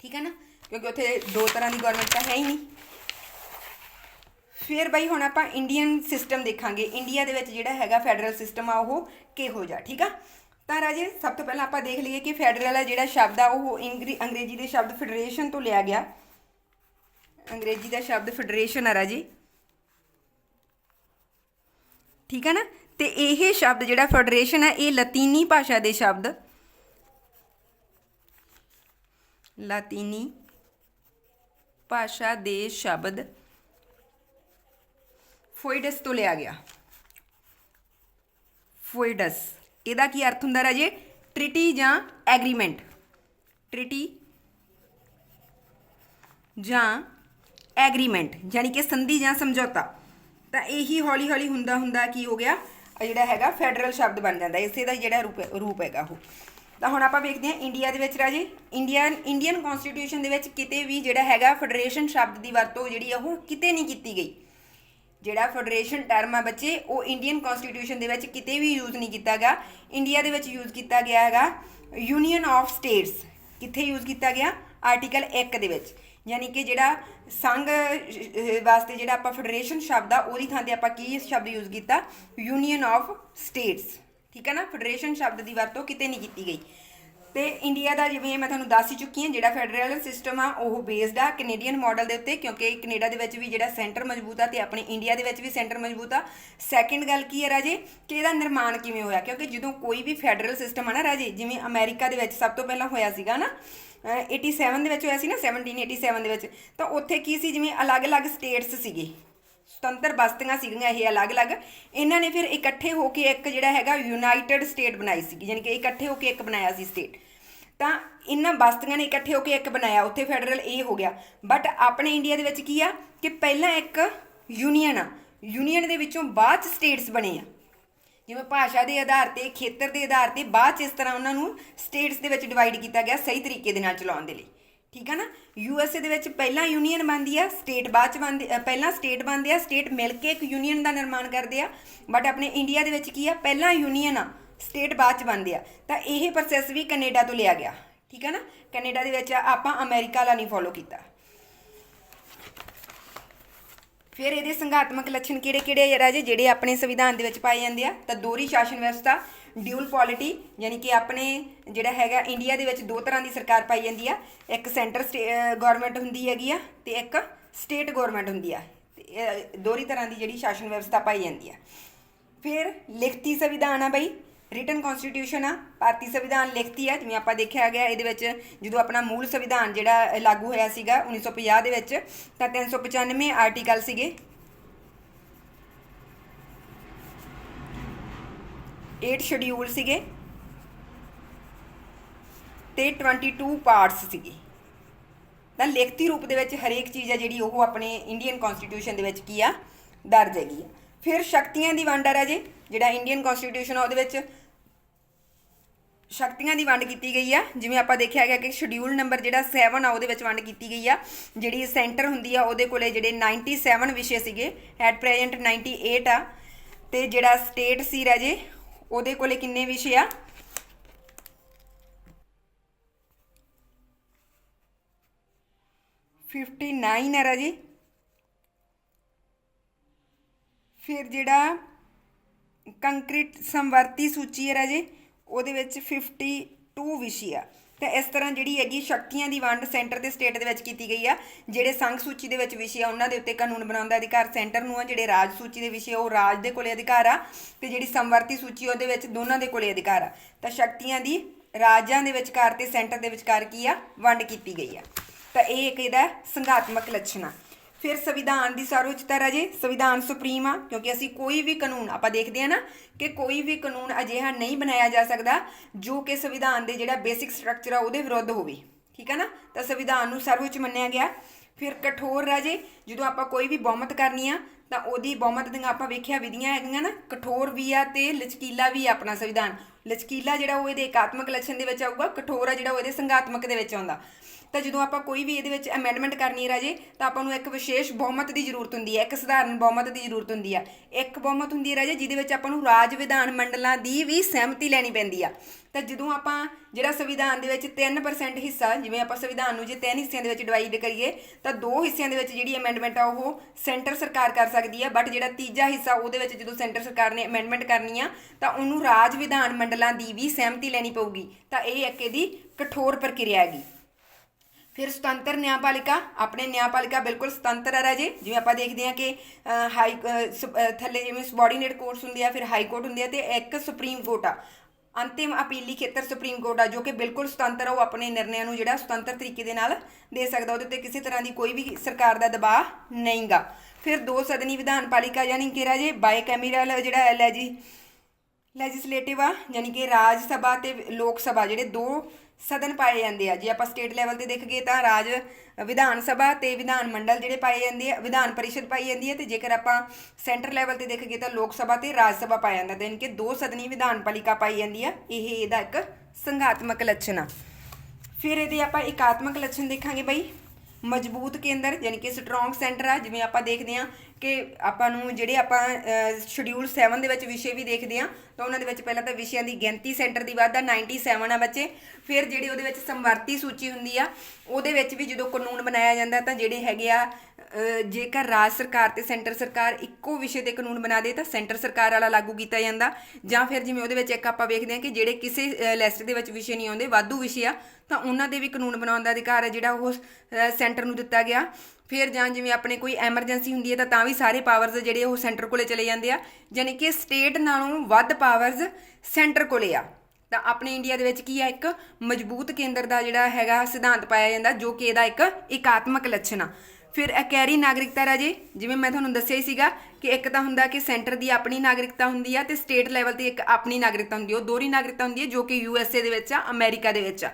ਠੀਕ ਹੈ ਨਾ? ਕਿਉਂਕਿ ਉੱਥੇ ਦੋ ਤਰ੍ਹਾਂ ਦੀ ਗਵਰਨਮੈਂਟ ਤਾਂ ਹੈ ਹੀ ਨਹੀਂ। ਫਿਰ ਬਈ ਹੁਣ ਆਪਾਂ ਇੰਡੀਅਨ ਸਿਸਟਮ ਦੇਖਾਂਗੇ। ਇੰਡੀਆ ਦੇ ਵਿੱਚ ਜਿਹੜਾ ਹੈਗਾ ਫੈਡਰਲ ਸਿਸਟਮ ਆ, ਉਹ ਕਿਹੋ ਜਿਹਾ, ਠੀਕ ਆ? ਤਾਂ ਰਾਜੇ, ਸਭ ਤੋਂ ਪਹਿਲਾਂ ਆਪਾਂ ਦੇਖ ਲਈਏ ਕਿ ਫੈਡਰਲ ਆ ਜਿਹੜਾ ਸ਼ਬਦ ਆ, ਉਹ ਇੰਗਰੀ- ਅੰਗਰੇਜ਼ੀ ਦੇ ਸ਼ਬਦ ਫੈਡਰੇਸ਼ਨ ਤੋਂ ਲਿਆ ਗਿਆ। ਅੰਗਰੇਜ਼ੀ ਦਾ ਸ਼ਬਦ ਫੈਡਰੇਸ਼ਨ ਆ ਰਾਜੇ। ਠੀਕ ਹੈ ਨਾ? ਤੇ ਇਹ ਸ਼ਬਦ ਜਿਹੜਾ ਫੈਡਰੇਸ਼ਨ ਹੈ ਇਹ ਲਾਤੀਨੀ ਭਾਸ਼ਾ ਦੇ ਸ਼ਬਦ। ਲਾਤੀਨੀ ਭਾਸ਼ਾ ਦੇ ਸ਼ਬਦ। ਫੋਇਡਸ ਤੋਂ ਲਿਆ ਗਿਆ। ਫੋਇਡਸ। ਇਹਦਾ ਕੀ ਅਰਥ ਹੁੰਦਾ ਰਾਜੇ? ਟ੍ਰਿਟੀ ਜਾਂ ਐਗਰੀਮੈਂਟ। ਟ੍ਰਿਟੀ ਜਾਂ ਐਗਰੀਮੈਂਟ, ਯਾਨੀ ਕਿ ਸੰਧੀ ਜਾਂ ਸਮਝੌਤਾ। ਤਾਂ ਇਹੀ ਹੌਲੀ ਹੌਲੀ ਹੁੰਦਾ ਹੁੰਦਾ ਕੀ ਹੋ ਗਿਆ? ਜਿਹੜਾ ਹੈਗਾ ਫੈਡਰਲ ਸ਼ਬਦ ਬਣ ਜਾਂਦਾ। ਇਸੇ ਦਾ ਜਿਹੜਾ ਰੂਪ ਰੂਪ ਹੈਗਾ ਉਹ। ਤਾਂ ਹੁਣ ਆਪਾਂ ਵੇਖਦੇ ਹਾਂ ਇੰਡੀਆ ਦੇ ਵਿੱਚ ਰਾਜੇ। ਇੰਡੀਅਨ ਇੰਡੀਅਨ ਕਨਸਟੀਟਿਊਸ਼ਨ ਦੇ ਵਿੱਚ ਕਿਤੇ ਵੀ ਜਿਹੜਾ ਹੈਗਾ ਫੈਡਰੇਸ਼ਨ ਸ਼ਬਦ ਦੀ ਵਰਤੋਂ ਜਿਹੜੀ ਆ ਉਹ ਕਿਤੇ ਨਹੀਂ ਕੀਤੀ ਗਈ। ਜਿਹੜਾ ਫੈਡਰੇਸ਼ਨ ਟਰਮ ਆ ਬੱਚੇ, ਉਹ ਇੰਡੀਅਨ ਕਨਸਟੀਟਿਊਸ਼ਨ ਦੇ ਵਿੱਚ ਕਿਤੇ ਵੀ ਯੂਜ਼ ਨਹੀਂ ਕੀਤਾ ਗਿਆ। ਇੰਡੀਆ ਦੇ ਵਿੱਚ ਯੂਜ਼ ਕੀਤਾ ਗਿਆ ਹੈਗਾ ਯੂਨੀਅਨ ਆਫ ਸਟੇਟਸ ਕਿੱਥੇ ਯੂਜ਼ ਕੀਤਾ ਗਿਆ? ਆਰਟੀਕਲ 1 ਦੇ ਵਿੱਚ। ਯਾਨੀ ਕਿ ਜਿਹੜਾ ਸੰਘ ਵਾਸਤੇ ਜਿਹੜਾ ਆਪਾਂ ਫੈਡਰੇਸ਼ਨ ਸ਼ਬਦ ਆ, ਉਹਦੀ ਥਾਂ ਤੇ ਆਪਾਂ ਕੀ ਸ਼ਬਦ ਯੂਜ਼ ਕੀਤਾ? ਯੂਨੀਅਨ ਆਫ ਸਟੇਟਸ ਠੀਕ ਹੈ ਨਾ? ਫੈਡਰੇਸ਼ਨ ਸ਼ਬਦ ਦੀ ਵਰਤੋਂ ਕਿਤੇ ਨਹੀਂ ਕੀਤੀ ਗਈ। ਤੇ ਇੰਡੀਆ ਦਾ ਜਿਵੇਂ ਮੈਂ ਤੁਹਾਨੂੰ ਦੱਸ ਹੀ ਚੁੱਕੀ ਹਾਂ, ਜਿਹੜਾ ਫੈਡਰਲ ਸਿਸਟਮ ਆ, ਉਹ ਬੇਸਡ ਆ ਕੈਨੇਡੀਅਨ ਮਾਡਲ ਦੇ ਉੱਤੇ, ਕਿਉਂਕਿ ਕੈਨੇਡਾ ਦੇ ਵਿੱਚ ਵੀ ਜਿਹੜਾ ਸੈਂਟਰ ਮਜ਼ਬੂਤ ਆ ਤੇ ਆਪਣੇ ਇੰਡੀਆ ਦੇ ਵਿੱਚ ਵੀ ਸੈਂਟਰ ਮਜ਼ਬੂਤ ਆ। ਸੈਕੰਡ ਗੱਲ ਕੀ ਹੈ ਰਾਜੇ? ਕਿ ਇਹਦਾ ਨਿਰਮਾਣ ਕਿਵੇਂ ਹੋਇਆ? ਕਿਉਂਕਿ ਜਦੋਂ ਕੋਈ ਵੀ ਫੈਡਰਲ ਸਿਸਟਮ ਆ ਨਾ ਰਾਜੇ, ਜਿਵੇਂ ਅਮਰੀਕਾ ਦੇ ਵਿੱਚ ਸਭ ਤੋਂ ਪਹਿਲਾਂ ਹੋਇਆ ਸੀਗਾ ਨਾ, ਅਹ 87 ਦੇ ਵਿੱਚ ਹੋਇਆ ਸੀ ਨਾ 1787 ਦੇ ਵਿੱਚ, ਤਾਂ ਉੱਥੇ ਕੀ ਸੀ? ਜਿਵੇਂ ਅਲੱਗ-ਅਲੱਗ ਸਟੇਟਸ ਸੀਗੇ। ਸੁਤੰਤਰ ਬਸਤੀਆਂ ਸੀਗੀਆਂ ਇਹ ਅਲੱਗ-ਅਲੱਗ। ਇਹਨਾਂ ਨੇ ਫਿਰ ਇਕੱਠੇ ਹੋ ਕੇ ਇੱਕ ਜਿਹੜਾ ਹੈਗਾ ਯੂਨਾਈਟਿਡ ਸਟੇਟ ਬਣਾਈ ਸੀਗੀ ਯਾਨੀ ਕਿ ਇਕੱਠੇ ਹੋ ਕੇ ਇੱਕ ਬਣਾਇਆ ਸੀ ਸਟੇਟ ਤਾਂ ਇਹਨਾਂ ਬਸਤੀਆਂ ਨੇ ਇਕੱਠੇ ਹੋ ਕੇ ਇੱਕ ਬਣਾਇਆ, ਉੱਥੇ ਫੈਡਰਲ ਇਹ ਹੋ ਗਿਆ। ਬਟ ਆਪਣੇ ਇੰਡੀਆ ਦੇ ਵਿੱਚ ਕੀ ਆ ਕਿ ਪਹਿਲਾਂ ਇੱਕ ਯੂਨੀਅਨ ਆ। ਯੂਨੀਅਨ ਦੇ ਵਿੱਚੋਂ ਬਾਅਦ ਚ ਸਟੇਟਸ ਬਣੇ ਆ। ਜਿਵੇਂ ਭਾਸ਼ਾ ਦੇ ਆਧਾਰ ਤੇ, ਖੇਤਰ ਦੇ ਆਧਾਰ ਤੇ, ਬਾਅਦ ਚ ਇਸ ਤਰ੍ਹਾਂ ਉਹਨਾਂ ਨੂੰ ਸਟੇਟਸ ਦੇ ਵਿੱਚ ਡਿਵਾਈਡ ਕੀਤਾ ਗਿਆ ਸਹੀ ਤਰੀਕੇ ਦੇ ਨਾਲ ਚਲਾਉਣ ਦੇ ਲਈ। ਠੀਕ ਆ ਨਾ? ਯੂ ਐਸ ਏ ਦੇ ਵਿੱਚ ਪਹਿਲਾਂ ਯੂਨੀਅਨ ਬਣਦੀ ਆ ਸਟੇਟ ਬਾਅਦ ਚ ਬਣਦੀ ਪਹਿਲਾਂ ਸਟੇਟ ਬਣਦੇ ਆ ਸਟੇਟ ਮਿਲ ਕੇ ਇੱਕ ਯੂਨੀਅਨ ਦਾ ਨਿਰਮਾਣ ਕਰਦੇ ਆ। ਬਟ ਆਪਣੇ ਇੰਡੀਆ ਦੇ ਵਿੱਚ ਕੀ ਆ? ਪਹਿਲਾਂ ਯੂਨੀਅਨ ਆ। ਸਟੇਟ ਬਾਅਦ ਚ ਬਣਦੇ ਆ। ਤਾਂ ਇਹ ਪ੍ਰੋਸੈਸ ਵੀ ਕੈਨੇਡਾ ਤੋਂ ਲਿਆ ਗਿਆ। ਠੀਕ ਹੈ ਨਾ? ਕੈਨੇਡਾ ਦੇ ਵਿੱਚ ਆਪਾਂ ਅਮਰੀਕਾ ਵਾਲਾ ਨਹੀਂ ਫੋਲੋ ਕੀਤਾ। ਫਿਰ ਇਹਦੇ ਸੰਘਾਤਮਕ ਲੱਛਣ ਕਿਹੜੇ ਕਿਹੜੇ ਰਾਜੇ? ਜਿਹੜੇ ਆਪਣੇ ਸੰਵਿਧਾਨ ਦੇ ਵਿੱਚ ਪਾਏ ਜਾਂਦੇ ਆ। ਤਾਂ ਦੋਹਰੀ ਸ਼ਾਸਨ ਵਿਵਸਥਾ ਡਿਊਲ ਪੋਲਿਟੀ ਯਾਨੀ ਕਿ ਆਪਣੇ ਜਿਹੜਾ ਹੈਗਾ ਇੰਡੀਆ ਦੇ ਵਿੱਚ ਦੋ ਤਰ੍ਹਾਂ ਦੀ ਸਰਕਾਰ ਪਾਈ ਜਾਂਦੀ ਆ। ਇੱਕ ਸੈਂਟਰ ਗਵਰਨਮੈਂਟ ਹੁੰਦੀ ਹੈਗੀ ਆ ਤੇ ਇੱਕ ਸਟੇਟ ਗਵਰਨਮੈਂਟ ਹੁੰਦੀ ਆ। ਦੋਹਰੀ ਤਰ੍ਹਾਂ ਦੀ ਜਿਹੜੀ ਸ਼ਾਸਨ ਵਿਵਸਥਾ ਪਾਈ ਜਾਂਦੀ ਆ। ਫਿਰ ਲਿਖਤੀ ਸੰਵਿਧਾਨ ਆ ਬਈ। ਰਿਟਨ ਕਨਸਟੀਟਿਊਸ਼ਨ ਆ, ਭਾਰਤੀ ਸੰਵਿਧਾਨ ਲਿਖਤੀ ਆ, ਜਿਵੇਂ ਆਪਾਂ ਦੇਖਿਆ ਗਿਆ, ਇਹਦੇ ਵਿੱਚ ਜਦੋਂ ਆਪਣਾ ਮੂਲ ਸੰਵਿਧਾਨ ਜਿਹੜਾ ਲਾਗੂ ਹੋਇਆ ਸੀਗਾ 1950 ਦੇ ਵਿੱਚ, ਤਾਂ 395 ਆਰਟੀਕਲ ਸੀਗੇ। ਏਟ ਸ਼ਡਿਊਲ ਸੀਗੇ। ਤੇ 22 ਪਾਰਟਸ ਸੀਗੇ। ਤਾਂ ਲਿਖਤੀ ਰੂਪ ਦੇ ਵਿੱਚ ਹਰੇਕ ਚੀਜ਼ ਆ ਜਿਹੜੀ ਉਹ ਆਪਣੇ ਇੰਡੀਅਨ ਕਨਸਟੀਟਿਊਸ਼ਨ ਦੇ ਵਿੱਚ ਕੀ ਆ? ਦਰਜ ਹੈਗੀ ਆ। ਫਿਰ ਸ਼ਕਤੀਆਂ ਦੀ ਵੰਡ ਆ ਰਾਜੇ, ਜਿਹੜਾ ਇੰਡੀਅਨ ਕਨਸਟੀਟਿਊਸ਼ਨ ਆ ਉਹਦੇ ਵਿੱਚ। ਸ਼ਕਤੀਆਂ ਦੀ ਵੰਡ ਕੀਤੀ ਗਈ ਆ, ਜਿਵੇਂ ਆਪਾਂ ਦੇਖਿਆ ਗਿਆ ਕਿ ਸ਼ਡਿਊਲ ਨੰਬਰ ਜਿਹੜਾ 7 ਆ ਉਹਦੇ ਵਿੱਚ ਵੰਡ ਕੀਤੀ ਗਈ ਆ। ਜਿਹੜੀ ਸੈਂਟਰ ਹੁੰਦੀ ਆ ਉਹਦੇ ਕੋਲੇ ਜਿਹੜੇ 97 ਵਿਸ਼ੇ ਸੀਗੇ ਐਟ ਪ੍ਰੈਜ਼ੈਂਟ 98 ਆ। ਤੇ ਜਿਹੜਾ ਸਟੇਟ ਸੀ ਰਾਜੇ, ਉਹਦੇ ਕੋਲੇ ਕਿੰਨੇ ਵਿਸ਼ੇ ਆ? ਫਿਫਟੀ ਨਾਈਨ ਹੈ ਰਾਜੀ। ਫਿਰ ਜਿਹੜਾ ਕੰਕਰੀਟ ਸੰਵਰਤੀ ਸੂਚੀ ਹੈ ਰਾਜੇ ਉਹਦੇ ਵਿੱਚ 52 ਵਿਸ਼ੇ ਆ। ਤੇ ਇਸ ਤਰ੍ਹਾਂ ਜਿਹੜੀ ਹੈਗੀ ਸ਼ਕਤੀਆਂ ਦੀ ਵੰਡ ਸੈਂਟਰ ਤੇ ਸਟੇਟ ਦੇ ਵਿੱਚ ਕੀਤੀ ਗਈ ਆ ਜਿਹੜੇ ਸੰਘ ਸੂਚੀ ਦੇ ਵਿੱਚ ਵਿਸ਼ੇ ਆ ਉਹਨਾਂ ਦੇ ਉੱਤੇ ਕਾਨੂੰਨ ਬਣਾਉਣ ਦਾ ਅਧਿਕਾਰ ਸੈਂਟਰ ਨੂੰ ਆ ਜਿਹੜੇ ਰਾਜ ਸੂਚੀ ਦੇ ਵਿਸ਼ੇ ਆ, ਉਹ ਰਾਜ ਦੇ ਕੋਲੇ ਅਧਿਕਾਰ ਆ ਤੇ ਜਿਹੜੀ ਸਮਵਰਤੀ ਸੂਚੀ ਉਹਦੇ ਵਿੱਚ ਦੋਨਾਂ ਦੇ ਕੋਲੇ ਅਧਿਕਾਰ ਆ। ਤਾਂ ਸ਼ਕਤੀਆਂ ਦੀ ਰਾਜਾਂ ਦੇ ਵਿਚਕਾਰ ਤੇ ਸੈਂਟਰ ਦੇ ਵਿਚਕਾਰ ਕੀ ਆ? ਵੰਡ ਕੀਤੀ ਗਈ ਆ। ਤਾਂ ਇਹ ਇੱਕ ਇਹਦਾ ਸੰਘਾਤਮਕ ਲੱਛਣ ਆ। ਫਿਰ ਸੰਵਿਧਾਨ ਦੀ ਸਰਵਉੱਚਤਾ ਰਾਜੇ ਸੰਵਿਧਾਨ ਸੁਪਰੀਮ ਆ, ਕਿਉਂਕਿ ਅਸੀਂ ਕੋਈ ਵੀ ਕਾਨੂੰਨ, ਆਪਾਂ ਦੇਖਦੇ ਆ ਨਾ ਕਿ ਕੋਈ ਵੀ ਕਾਨੂੰਨ ਅਜਿਹਾ ਨਹੀਂ ਬਣਾਇਆ ਜਾ ਸਕਦਾ ਜੋ ਕਿ ਸੰਵਿਧਾਨ ਦੇ ਜਿਹੜਾ ਬੇਸਿਕ ਸਟਰਕਚਰ ਆ ਉਹਦੇ ਵਿਰੁੱਧ ਹੋਵੇ। ਠੀਕ ਆ ਨਾ? ਤਾਂ ਸੰਵਿਧਾਨ ਨੂੰ ਸਰਵਉੱਚ ਮੰਨਿਆ ਗਿਆ। ਫਿਰ ਕਠੋਰ ਰਾਜੇ, ਜਦੋਂ ਆਪਾਂ ਕੋਈ ਵੀ ਬਹੁਮਤ ਕਰਨੀ ਆ, ਤਾਂ ਉਹਦੀ ਬਹੁਮਤ ਦੀਆਂ ਆਪਾਂ ਵੇਖਿਆ ਵਿਧੀਆਂ ਹੈਗੀਆਂ ਨਾ, ਕਠੋਰ ਵੀ ਆ ਤੇ ਲਚਕੀਲਾ ਵੀ ਆ ਆਪਣਾ ਸੰਵਿਧਾਨ। ਲਚਕੀਲਾ ਜਿਹੜਾ ਉਹ ਇਹਦੇ ਇਕਾਤਮਕ ਲੱਛਣ ਦੇ ਵਿੱਚ ਆਊਗਾ, ਕਠੋਰ ਆ ਜਿਹੜਾ ਉਹ ਇਹਦੇ ਸੰਘਾਤਮਕ ਦੇ ਵਿੱਚ ਆਉਂਦਾ। ਤਾਂ ਜਦੋਂ ਆਪਾਂ ਕੋਈ ਵੀ ਇਹਦੇ ਵਿੱਚ ਅਮੈਂਡਮੈਂਟ ਕਰਨੀ ਹੈ ਰਾਜੇ, ਤਾਂ ਆਪਾਂ ਨੂੰ ਇੱਕ ਵਿਸ਼ੇਸ਼ ਬਹੁਮਤ ਦੀ ਜ਼ਰੂਰਤ ਹੁੰਦੀ ਹੈ, ਇੱਕ ਸਧਾਰਨ ਬਹੁਮਤ ਦੀ ਜ਼ਰੂਰਤ ਹੁੰਦੀ ਆ। ਇੱਕ ਬਹੁਮਤ ਹੁੰਦੀ ਹੈ ਰਾਜੇ, ਜਿਹਦੇ ਵਿੱਚ ਆਪਾਂ ਨੂੰ ਰਾਜ ਵਿਧਾਨ ਮੰਡਲਾਂ ਦੀ ਵੀ ਸਹਿਮਤੀ ਲੈਣੀ ਪੈਂਦੀ ਆ। ਤਾਂ ਜਦੋਂ ਆਪਾਂ ਜਿਹੜਾ ਸੰਵਿਧਾਨ ਦੇ ਵਿੱਚ 3% ਹਿੱਸਾ, ਜਿਵੇਂ ਆਪਾਂ ਸੰਵਿਧਾਨ ਨੂੰ ਜੇ ਤਿੰਨ ਹਿੱਸਿਆਂ ਦੇ ਵਿੱਚ ਡਿਵਾਈਡ ਕਰੀਏ, ਤਾਂ ਦੋ ਹਿੱਸਿਆਂ ਦੇ ਵਿੱਚ ਜਿਹੜੀ ਅਮੈਂਡਮੈਂਟ ਆ, ਉਹ ਸੈਂਟਰ ਸਰਕਾਰ ਕਰ ਸਕਦੀ ਆ। ਬਟ ਜਿਹੜਾ ਤੀਜਾ ਹਿੱਸਾ, ਉਹਦੇ ਵਿੱਚ ਜਦੋਂ ਸੈਂਟਰ ਸਰਕਾਰ ਨੇ ਅਮੈਂਡਮੈਂਟ ਕਰਨੀ ਆ, ਤਾਂ ਉਹਨੂੰ ਰਾਜ ਵਿਧਾਨ ਮੰਡਲ ਦੀ ਵੀ ਸਹਿਮਤੀ ਲੈਣੀ ਪਊਗੀ, ਤਾਂ ਇਹ ਇੱਕ ਇਹਦੀ ਕਠੋਰ ਪ੍ਰਕਿਰਿਆ ਹੈਗੀ। ਫਿਰ ਸੁਤੰਤਰ ਨਿਆਂਪਾਲਿਕਾ, ਆਪਣੇ ਨਿਆਂਪਾਲਿਕਾ ਬਿਲਕੁਲ ਸੁਤੰਤਰ ਹੈ ਰਾਜੇ। ਜਿਵੇਂ ਆਪਾਂ ਦੇਖਦੇ ਹਾਂ ਕਿ ਹਾਈ ਥੱਲੇ ਜਿਵੇਂ ਸਬੋਰਡੀਨੇਟ ਕੋਰਟਸ ਹੁੰਦੇ ਆ, ਫਿਰ ਹਾਈ ਕੋਰਟ ਹੁੰਦੇ ਆ ਤੇ ਇੱਕ ਸੁਪਰੀਮ ਕੋਰਟ ਆ। ਅੰਤਿਮ ਅਪੀਲੀ ਖੇਤਰ ਸੁਪਰੀਮ ਕੋਰਟ ਆ, ਜੋ ਕਿ ਬਿਲਕੁਲ ਸੁਤੰਤਰ ਉਹ ਆਪਣੇ ਨਿਰਣਿਆਂ ਨੂੰ ਜਿਹੜਾ ਸੁਤੰਤਰ ਤਰੀਕੇ ਦੇ ਨਾਲ ਦੇ ਸਕਦਾ, ਉਹਦੇ ਤੇ ਕਿਸੇ ਤਰ੍ਹਾਂ ਦੀ ਕੋਈ ਵੀ ਸਰਕਾਰ ਦਾ ਦਬਾਅ ਨਹੀਂਗਾ। ਫਿਰ ਦੋ ਸਦਨੀ ਵਿਧਾਨ ਪਾਲਿਕਾ ਯਾਨੀ ਕਿ ਰਾਜੇ ਬਾਈਕੈਮੀਰਲ ਜਿਹੜਾ ਜੀ ਲੈਜਿਸਲੇਟਿਵ ਆ, ਯਾਨੀ ਕਿ ਰਾਜ ਸਭਾ ਤੇ ਲੋਕ ਸਭਾ, ਜਿਹੜੇ ਦੋ ਸਦਨ ਪਾਏ ਜਾਂਦੇ ਆ। ਜੇ ਆਪਾਂ ਸਟੇਟ ਲੈਵਲ ਤੇ ਦੇਖੀਏ ਤਾਂ ਰਾਜ ਵਿਧਾਨ ਸਭਾ ਤੇ ਵਿਧਾਨ ਮੰਡਲ ਜਿਹੜੇ ਪਾਏ ਜਾਂਦੇ ਆ, ਵਿਧਾਨ ਪਰਿਸ਼ਦ ਪਾਈ ਜਾਂਦੀ ਹੈ ਤੇ ਜੇਕਰ ਆਪਾਂ ਸੈਂਟਰ ਲੈਵਲ ਤੇ ਦੇਖੀਏ ਤਾਂ ਲੋਕ ਸਭਾ ਤੇ ਰਾਜ ਸਭਾ ਪਾਇਆ ਜਾਂਦਾ। ਤੇ ਯਾਨੀ ਕਿ ਦੋ ਸਦਨੀ ਵਿਧਾਨ ਪਾਲਿਕਾ ਪਾਈ ਜਾਂਦੀ ਆ, ਇਹ ਇਹਦਾ ਇੱਕ ਸੰਘਾਤਮਕ ਲੱਛਣ ਆ। ਫਿਰ ਇਹਦੇ ਆਪਾਂ ਇਕਾਤਮਕ ਲੱਛਣ ਦੇਖਾਂਗੇ ਬਈ। ਮਜ਼ਬੂਤ ਕੇਂਦਰ ਯਾਨੀ ਕਿ ਸਟਰੋਂਗ ਸੈਂਟਰ ਆ, ਜਿਵੇਂ ਆਪਾਂ ਦੇਖਦੇ ਆ ਕਿ ਆਪਾਂ ਨੂੰ ਜਿਹੜੇ ਆਪਾਂ ਸ਼ਡਿਊਲ 7 ਦੇ ਵਿੱਚ ਵਿਸ਼ੇ ਵੀ ਦੇਖਦੇ ਆ ਤਾਂ ਉਹਨਾਂ ਦੇ ਵਿੱਚ ਪਹਿਲਾਂ ਤਾਂ ਵਿਸ਼ਿਆਂ ਦੀ ਗਿਣਤੀ ਸੈਂਟਰ ਦੀ ਵਾਧਾ 97 ਆ ਬੱਚੇ। ਫਿਰ ਜਿਹੜੀ ਉਹਦੇ ਵਿੱਚ ਸੰਵਰਤੀ ਸੂਚੀ ਹੁੰਦੀ ਆ, ਉਹਦੇ ਵਿੱਚ ਵੀ ਜਦੋਂ ਕਾਨੂੰਨ ਬਣਾਇਆ ਜਾਂਦਾ ਤਾਂ ਜਿਹੜੇ ਹੈਗੇ ਆ ਜੇਕਰ ਰਾਜ ਸਰਕਾਰ ਤੇ ਸੈਂਟਰ ਸਰਕਾਰ ਇੱਕੋ ਵਿਸ਼ੇ ਤੇ ਕਾਨੂੰਨ ਬਣਾ ਦੇ ਤਾਂ ਸੈਂਟਰ ਸਰਕਾਰ ਵਾਲਾ ਲਾਗੂ ਕੀਤਾ ਜਾਂਦਾ। ਜਾਂ ਫਿਰ ਜਿਵੇਂ ਉਹਦੇ ਵਿੱਚ ਇੱਕ ਆਪਾਂ ਵੇਖਦੇ ਹਾਂ ਕਿ ਜਿਹੜੇ ਕਿਸੇ ਲਿਸਟ ਦੇ ਵਿੱਚ ਵਿਸ਼ੇ ਨਹੀਂ ਆਉਂਦੇ, ਵਾਧੂ ਵਿਸ਼ੇ ਆ, ਤਾਂ ਉਹਨਾਂ ਦੇ ਵੀ ਕਾਨੂੰਨ ਬਣਾਉਣ ਦਾ ਅਧਿਕਾਰ ਹੈ ਜਿਹੜਾ ਉਹ ਸੈਂਟਰ ਨੂੰ ਦਿੱਤਾ ਗਿਆ। ਫਿਰ ਜਾਂ ਜਿਵੇਂ ਆਪਣੇ ਕੋਈ ਐਮਰਜੈਂਸੀ ਹੁੰਦੀ ਹੈ ਤਾਂ ਤਾਂ ਵੀ ਸਾਰੇ ਪਾਵਰਸ ਜਿਹੜੇ ਉਹ ਸੈਂਟਰ ਕੋਲੇ ਚਲੇ ਜਾਂਦੇ ਆ। ਯਾਨੀ ਕਿ ਸਟੇਟ ਨਾਲੋਂ ਵੱਧ ਪਾਵਰਸ ਸੈਂਟਰ ਕੋਲੇ ਆ। ਤਾਂ ਆਪਣੇ ਇੰਡੀਆ ਦੇ ਵਿੱਚ ਕੀ ਆ, ਇੱਕ ਮਜ਼ਬੂਤ ਕੇਂਦਰ ਦਾ ਜਿਹੜਾ ਹੈਗਾ ਸਿਧਾਂਤ ਪਾਇਆ ਜਾਂਦਾ, ਜੋ ਕਿ ਇਹਦਾ ਇੱਕ ਇਕਾਤਮਕ ਲੱਛਣ ਆ। ਫਿਰ ਅਕੈਰੀ ਨਾਗਰਿਕਤਾ ਰਾਜੇ, ਜਿਵੇਂ ਮੈਂ ਤੁਹਾਨੂੰ ਦੱਸਿਆ ਹੀ ਸੀਗਾ ਕਿ ਇੱਕ ਤਾਂ ਹੁੰਦਾ ਕਿ ਸੈਂਟਰ ਦੀ ਆਪਣੀ ਨਾਗਰਿਕਤਾ ਹੁੰਦੀ ਆ ਤੇ ਸਟੇਟ ਲੈਵਲ ਤੇ ਇੱਕ ਆਪਣੀ ਨਾਗਰਿਕਤਾ ਹੁੰਦੀ ਆ। ਉਹ ਦੋਹਰੀ ਨਾਗਰਿਕਤਾ ਹੁੰਦੀ ਹੈ ਜੋ ਕਿ ਯੂ ਐਸ ਏ ਦੇ ਵਿੱਚ ਆ, ਅਮਰੀਕਾ ਦੇ ਵਿੱਚ ਆ।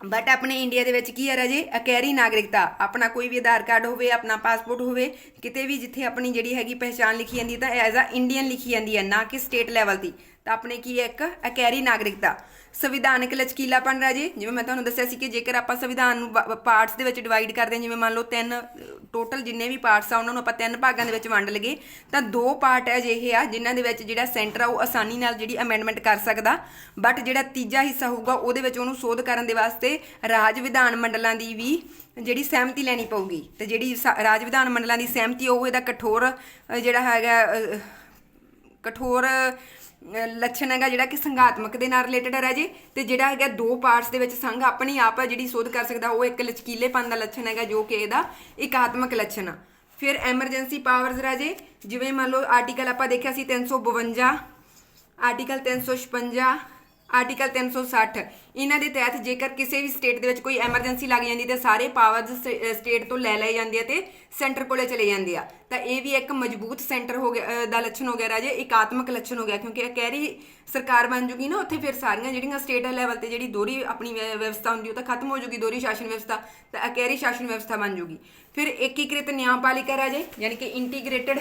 ਬਟ ਆਪਣੇ ਇੰਡੀਆ ਦੇ ਵਿੱਚ ਕੀ ਹੈ ਰਾਜੇ? ਅਕੈਰੀ ਨਾਗਰਿਕਤਾ। ਆਪਣਾ ਕੋਈ ਵੀ ਆਧਾਰ ਕਾਰਡ ਹੋਵੇ, ਆਪਣਾ ਪਾਸਪੋਰਟ ਹੋਵੇ, ਕਿਤੇ ਵੀ ਜਿੱਥੇ ਆਪਣੀ ਜਿਹੜੀ ਹੈਗੀ ਪਹਿਚਾਣ ਲਿਖੀ ਜਾਂਦੀ ਹੈ ਤਾਂ ਐਜ਼ ਆ ਇੰਡੀਅਨ ਲਿਖੀ ਜਾਂਦੀ ਹੈ ਨਾ ਕਿ ਸਟੇਟ ਲੈਵਲ ਦੀ। ਤਾਂ ਆਪਣੇ ਕੀ ਹੈ ਇੱਕ? ਅਕੈਰੀ ਨਾਗਰਿਕਤਾ। ਸੰਵਿਧਾਨਕ ਲਚਕੀਲਾਪਣ ਰਾਜੇ, ਜਿਵੇਂ ਮੈਂ ਤੁਹਾਨੂੰ ਦੱਸਿਆ ਸੀ ਕਿ ਜੇਕਰ ਆਪਾਂ ਸੰਵਿਧਾਨ ਨੂੰ ਪਾਰਟਸ ਦੇ ਵਿੱਚ ਡਿਵਾਈਡ ਕਰਦੇ ਹਾਂ, ਜਿਵੇਂ ਮੰਨ ਲਓ ਤਿੰਨ ਟੋਟਲ ਜਿੰਨੇ ਵੀ ਪਾਰਟਸ ਆ, ਉਹਨਾਂ ਨੂੰ ਆਪਾਂ ਤਿੰਨ ਭਾਗਾਂ ਦੇ ਵਿੱਚ ਵੰਡ ਲਈਏ, ਤਾਂ ਦੋ ਪਾਰਟ ਅਜਿਹੇ ਆ ਜਿਨ੍ਹਾਂ ਦੇ ਵਿੱਚ ਜਿਹੜਾ ਸੈਂਟਰ ਆ, ਉਹ ਆਸਾਨੀ ਨਾਲ ਜਿਹੜੀ ਅਮੈਂਡਮੈਂਟ ਕਰ ਸਕਦਾ ਬਟ ਜਿਹੜਾ ਤੀਜਾ ਹਿੱਸਾ ਹੋਊਗਾ, ਉਹਦੇ ਵਿੱਚ ਉਹਨੂੰ ਸੋਧ ਕਰਨ ਦੇ ਵਾਸਤੇ ਰਾਜ ਵਿਧਾਨ ਮੰਡਲਾਂ ਦੀ ਵੀ ਜਿਹੜੀ ਸਹਿਮਤੀ ਲੈਣੀ ਪਊਗੀ। ਤੇ ਜਿਹੜੀ ਸਾ- ਰਾਜ ਵਿਧਾਨ ਮੰਡਲਾਂ ਦੀ ਸਹਿਮਤੀ ਉਹ ਇਹਦਾ ਕਠੋਰ ਜਿਹੜਾ ਹੈਗਾ ਕਠੋਰ ਲੱਛਣ ਹੈਗਾ ਜਿਹੜਾ ਕਿ ਸੰਘਾਤਮਕ ਦੇ ਨਾਲ ਰਿਲੇਟਡ ਹੈ ਰਾਜੇ। ਤੇ ਜਿਹੜਾ ਹੈਗਾ ਦੋ ਪਾਰਟਸ ਦੇ ਵਿੱਚ ਸੰਘ ਆਪਣੀ ਆਪ ਆ ਜਿਹੜੀ ਸੋਧ ਕਰ ਸਕਦਾ, ਉਹ ਇੱਕ ਲਚਕੀਲੇਪਨ ਦਾ ਲੱਛਣ ਹੈਗਾ ਜੋ ਕਿ ਇਹਦਾ ਇਕਾਤਮਕ ਲੱਛਣ ਆ। ਫਿਰ ਐਮਰਜੈਂਸੀ ਪਾਵਰਸ ਰਾਜੇ, ਜਿਵੇਂ ਮੰਨ ਲਓ ਆਰਟੀਕਲ ਆਪਾਂ ਦੇਖਿਆ ਸੀ 352 ਆਰਟੀਕਲ 356 ਆਰਟੀਕਲ 360 ਇਹਨਾਂ ਦੇ ਤਹਿਤ ਜੇਕਰ ਕਿਸੇ ਵੀ ਸਟੇਟ ਦੇ ਵਿੱਚ ਕੋਈ ਐਮਰਜੈਂਸੀ ਲੱਗ ਜਾਂਦੀ ਤੇ ਸਾਰੇ ਪਾਵਰਸ ਸਟੇਟ ਤੋਂ ਲੈ ਲਏ ਜਾਂਦੇ ਆ ਤੇ ਸੈਂਟਰ ਕੋਲੇ ਚਲੇ ਜਾਂਦੇ ਆ। ਤਾਂ ਇਹ ਵੀ ਇੱਕ ਮਜ਼ਬੂਤ ਸੈਂਟਰ ਹੋ ਗਿਆ ਦਾ ਲੱਛਣ ਹੋ ਗਿਆ ਰਾਜੇ, ਇਕਾਤਮਕ ਲੱਛਣ ਹੋ ਗਿਆ, ਕਿਉਂਕਿ ਇਹ ਕਹਿਰੀ ਸਰਕਾਰ ਬਣ ਜੂਗੀ ਨਾ, ਉੱਥੇ ਫਿਰ ਸਾਰੀਆਂ ਜਿਹੜੀਆਂ ਸਟੇਟ ਲੈਵਲ ਤੇ ਜਿਹੜੀ ਦੋਹਰੀ ਆਪਣੀ ਵਿਵ- ਵਿਵਸਥਾ ਹੁੰਦੀ ਉਹ ਤਾਂ ਖਤਮ ਹੋ ਜੂਗੀ ਦੋਹਰੀ ਸ਼ਾਸਨ ਵਿਵਸਥਾ, ਤਾਂ ਅਕੈਰੀ ਸ਼ਾਸਨ ਵਿਵਸਥਾ ਬਣ ਜੂਗੀ। ਫਿਰ ਏਕੀਕ੍ਰਿਤ ਨਿਆਂਪਾਲਿਕਾ ਰਾਜੇ, ਯਾਨੀ ਕਿ ਇੰਟੀਗ੍ਰੇਟਿਡ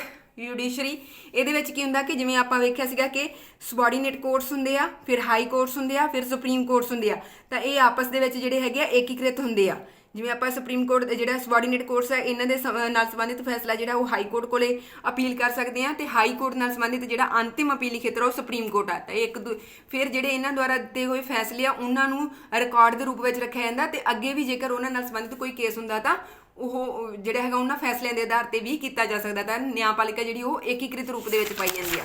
ਜੁਡੀਸ਼ਰੀ ਇਹਦੇ ਵਿੱਚ ਕੀ ਹੁੰਦਾ ਕਿ ਜਿਵੇਂ ਆਪਾਂ ਵੇਖਿਆ ਸੀਗਾ ਕਿ ਸਬੋਰਡੀਨੇਟ ਕੋਰਟਸ ਹੁੰਦੇ ਆ, ਫਿਰ ਹਾਈ ਕੋਰਟਸ ਹੁੰਦੇ ਆ, ਫਿਰ ਸੁਪਰੀਮ ਕੋਰਟਸ ਹੁੰਦੇ ਆ। ਤਾਂ ਇਹ ਆਪਸ ਦੇ ਵਿੱਚ ਜਿਹੜੇ ਹੈਗੇ ਆ, ਏਕੀਕ੍ਰਿਤ ਹੁੰਦੇ ਆ। ਜਿਵੇਂ ਆਪਾਂ ਸੁਪਰੀਮ ਕੋਰਟ ਜਿਹੜਾ ਸਬੋਰਡੀਨੇਟ ਕੋਰਟਸ ਹੈ ਇਹਨਾਂ ਦੇ ਨਾਲ ਸੰਬੰਧਿਤ ਫੈਸਲਾ ਜਿਹੜਾ ਉਹ ਹਾਈ ਕੋਰਟ ਕੋਲੇ ਅਪੀਲ ਕਰ ਸਕਦੇ ਆ ਤੇ ਹਾਈ ਕੋਰਟ ਨਾਲ ਸੰਬੰਧਿਤ ਜਿਹੜਾ ਅੰਤਿਮ ਅਪੀਲੀ ਖੇਤਰ ਆ, ਉਹ ਸੁਪਰੀਮ ਕੋਰਟ ਆ। ਤਾਂ ਇੱਕ ਦੂ- ਫਿਰ ਜਿਹੜੇ ਇਹਨਾਂ ਦੁਆਰਾ ਦਿੱਤੇ ਹੋਏ ਫੈਸਲੇ ਆ, ਉਹਨਾਂ ਨੂੰ ਰਿਕਾਰਡ ਦੇ ਰੂਪ ਵਿੱਚ ਰੱਖਿਆ ਜਾਂਦਾ ਤੇ ਅੱਗੇ ਵੀ ਜੇਕਰ ਉਹਨਾਂ ਨਾਲ ਸੰਬੰਧਿਤ ਕੋਈ ਕੇਸ ਹੁੰਦਾ ਤਾਂ ਉਹ ਜਿਹੜਾ ਹੈਗਾ ਉਹਨਾਂ ਫੈਸਲਿਆਂ ਦੇ ਆਧਾਰ ਤੇ ਵੀ ਕੀਤਾ ਜਾ ਸਕਦਾ ਤਾਂ ਨਿਆਂਪਾਲਿਕਾ ਜਿਹੜੀ ਉਹ ਏਕੀਕ੍ਰਿਤ ਰੂਪ ਦੇ ਵਿੱਚ ਪਾਈ ਜਾਂਦੀ ਆ।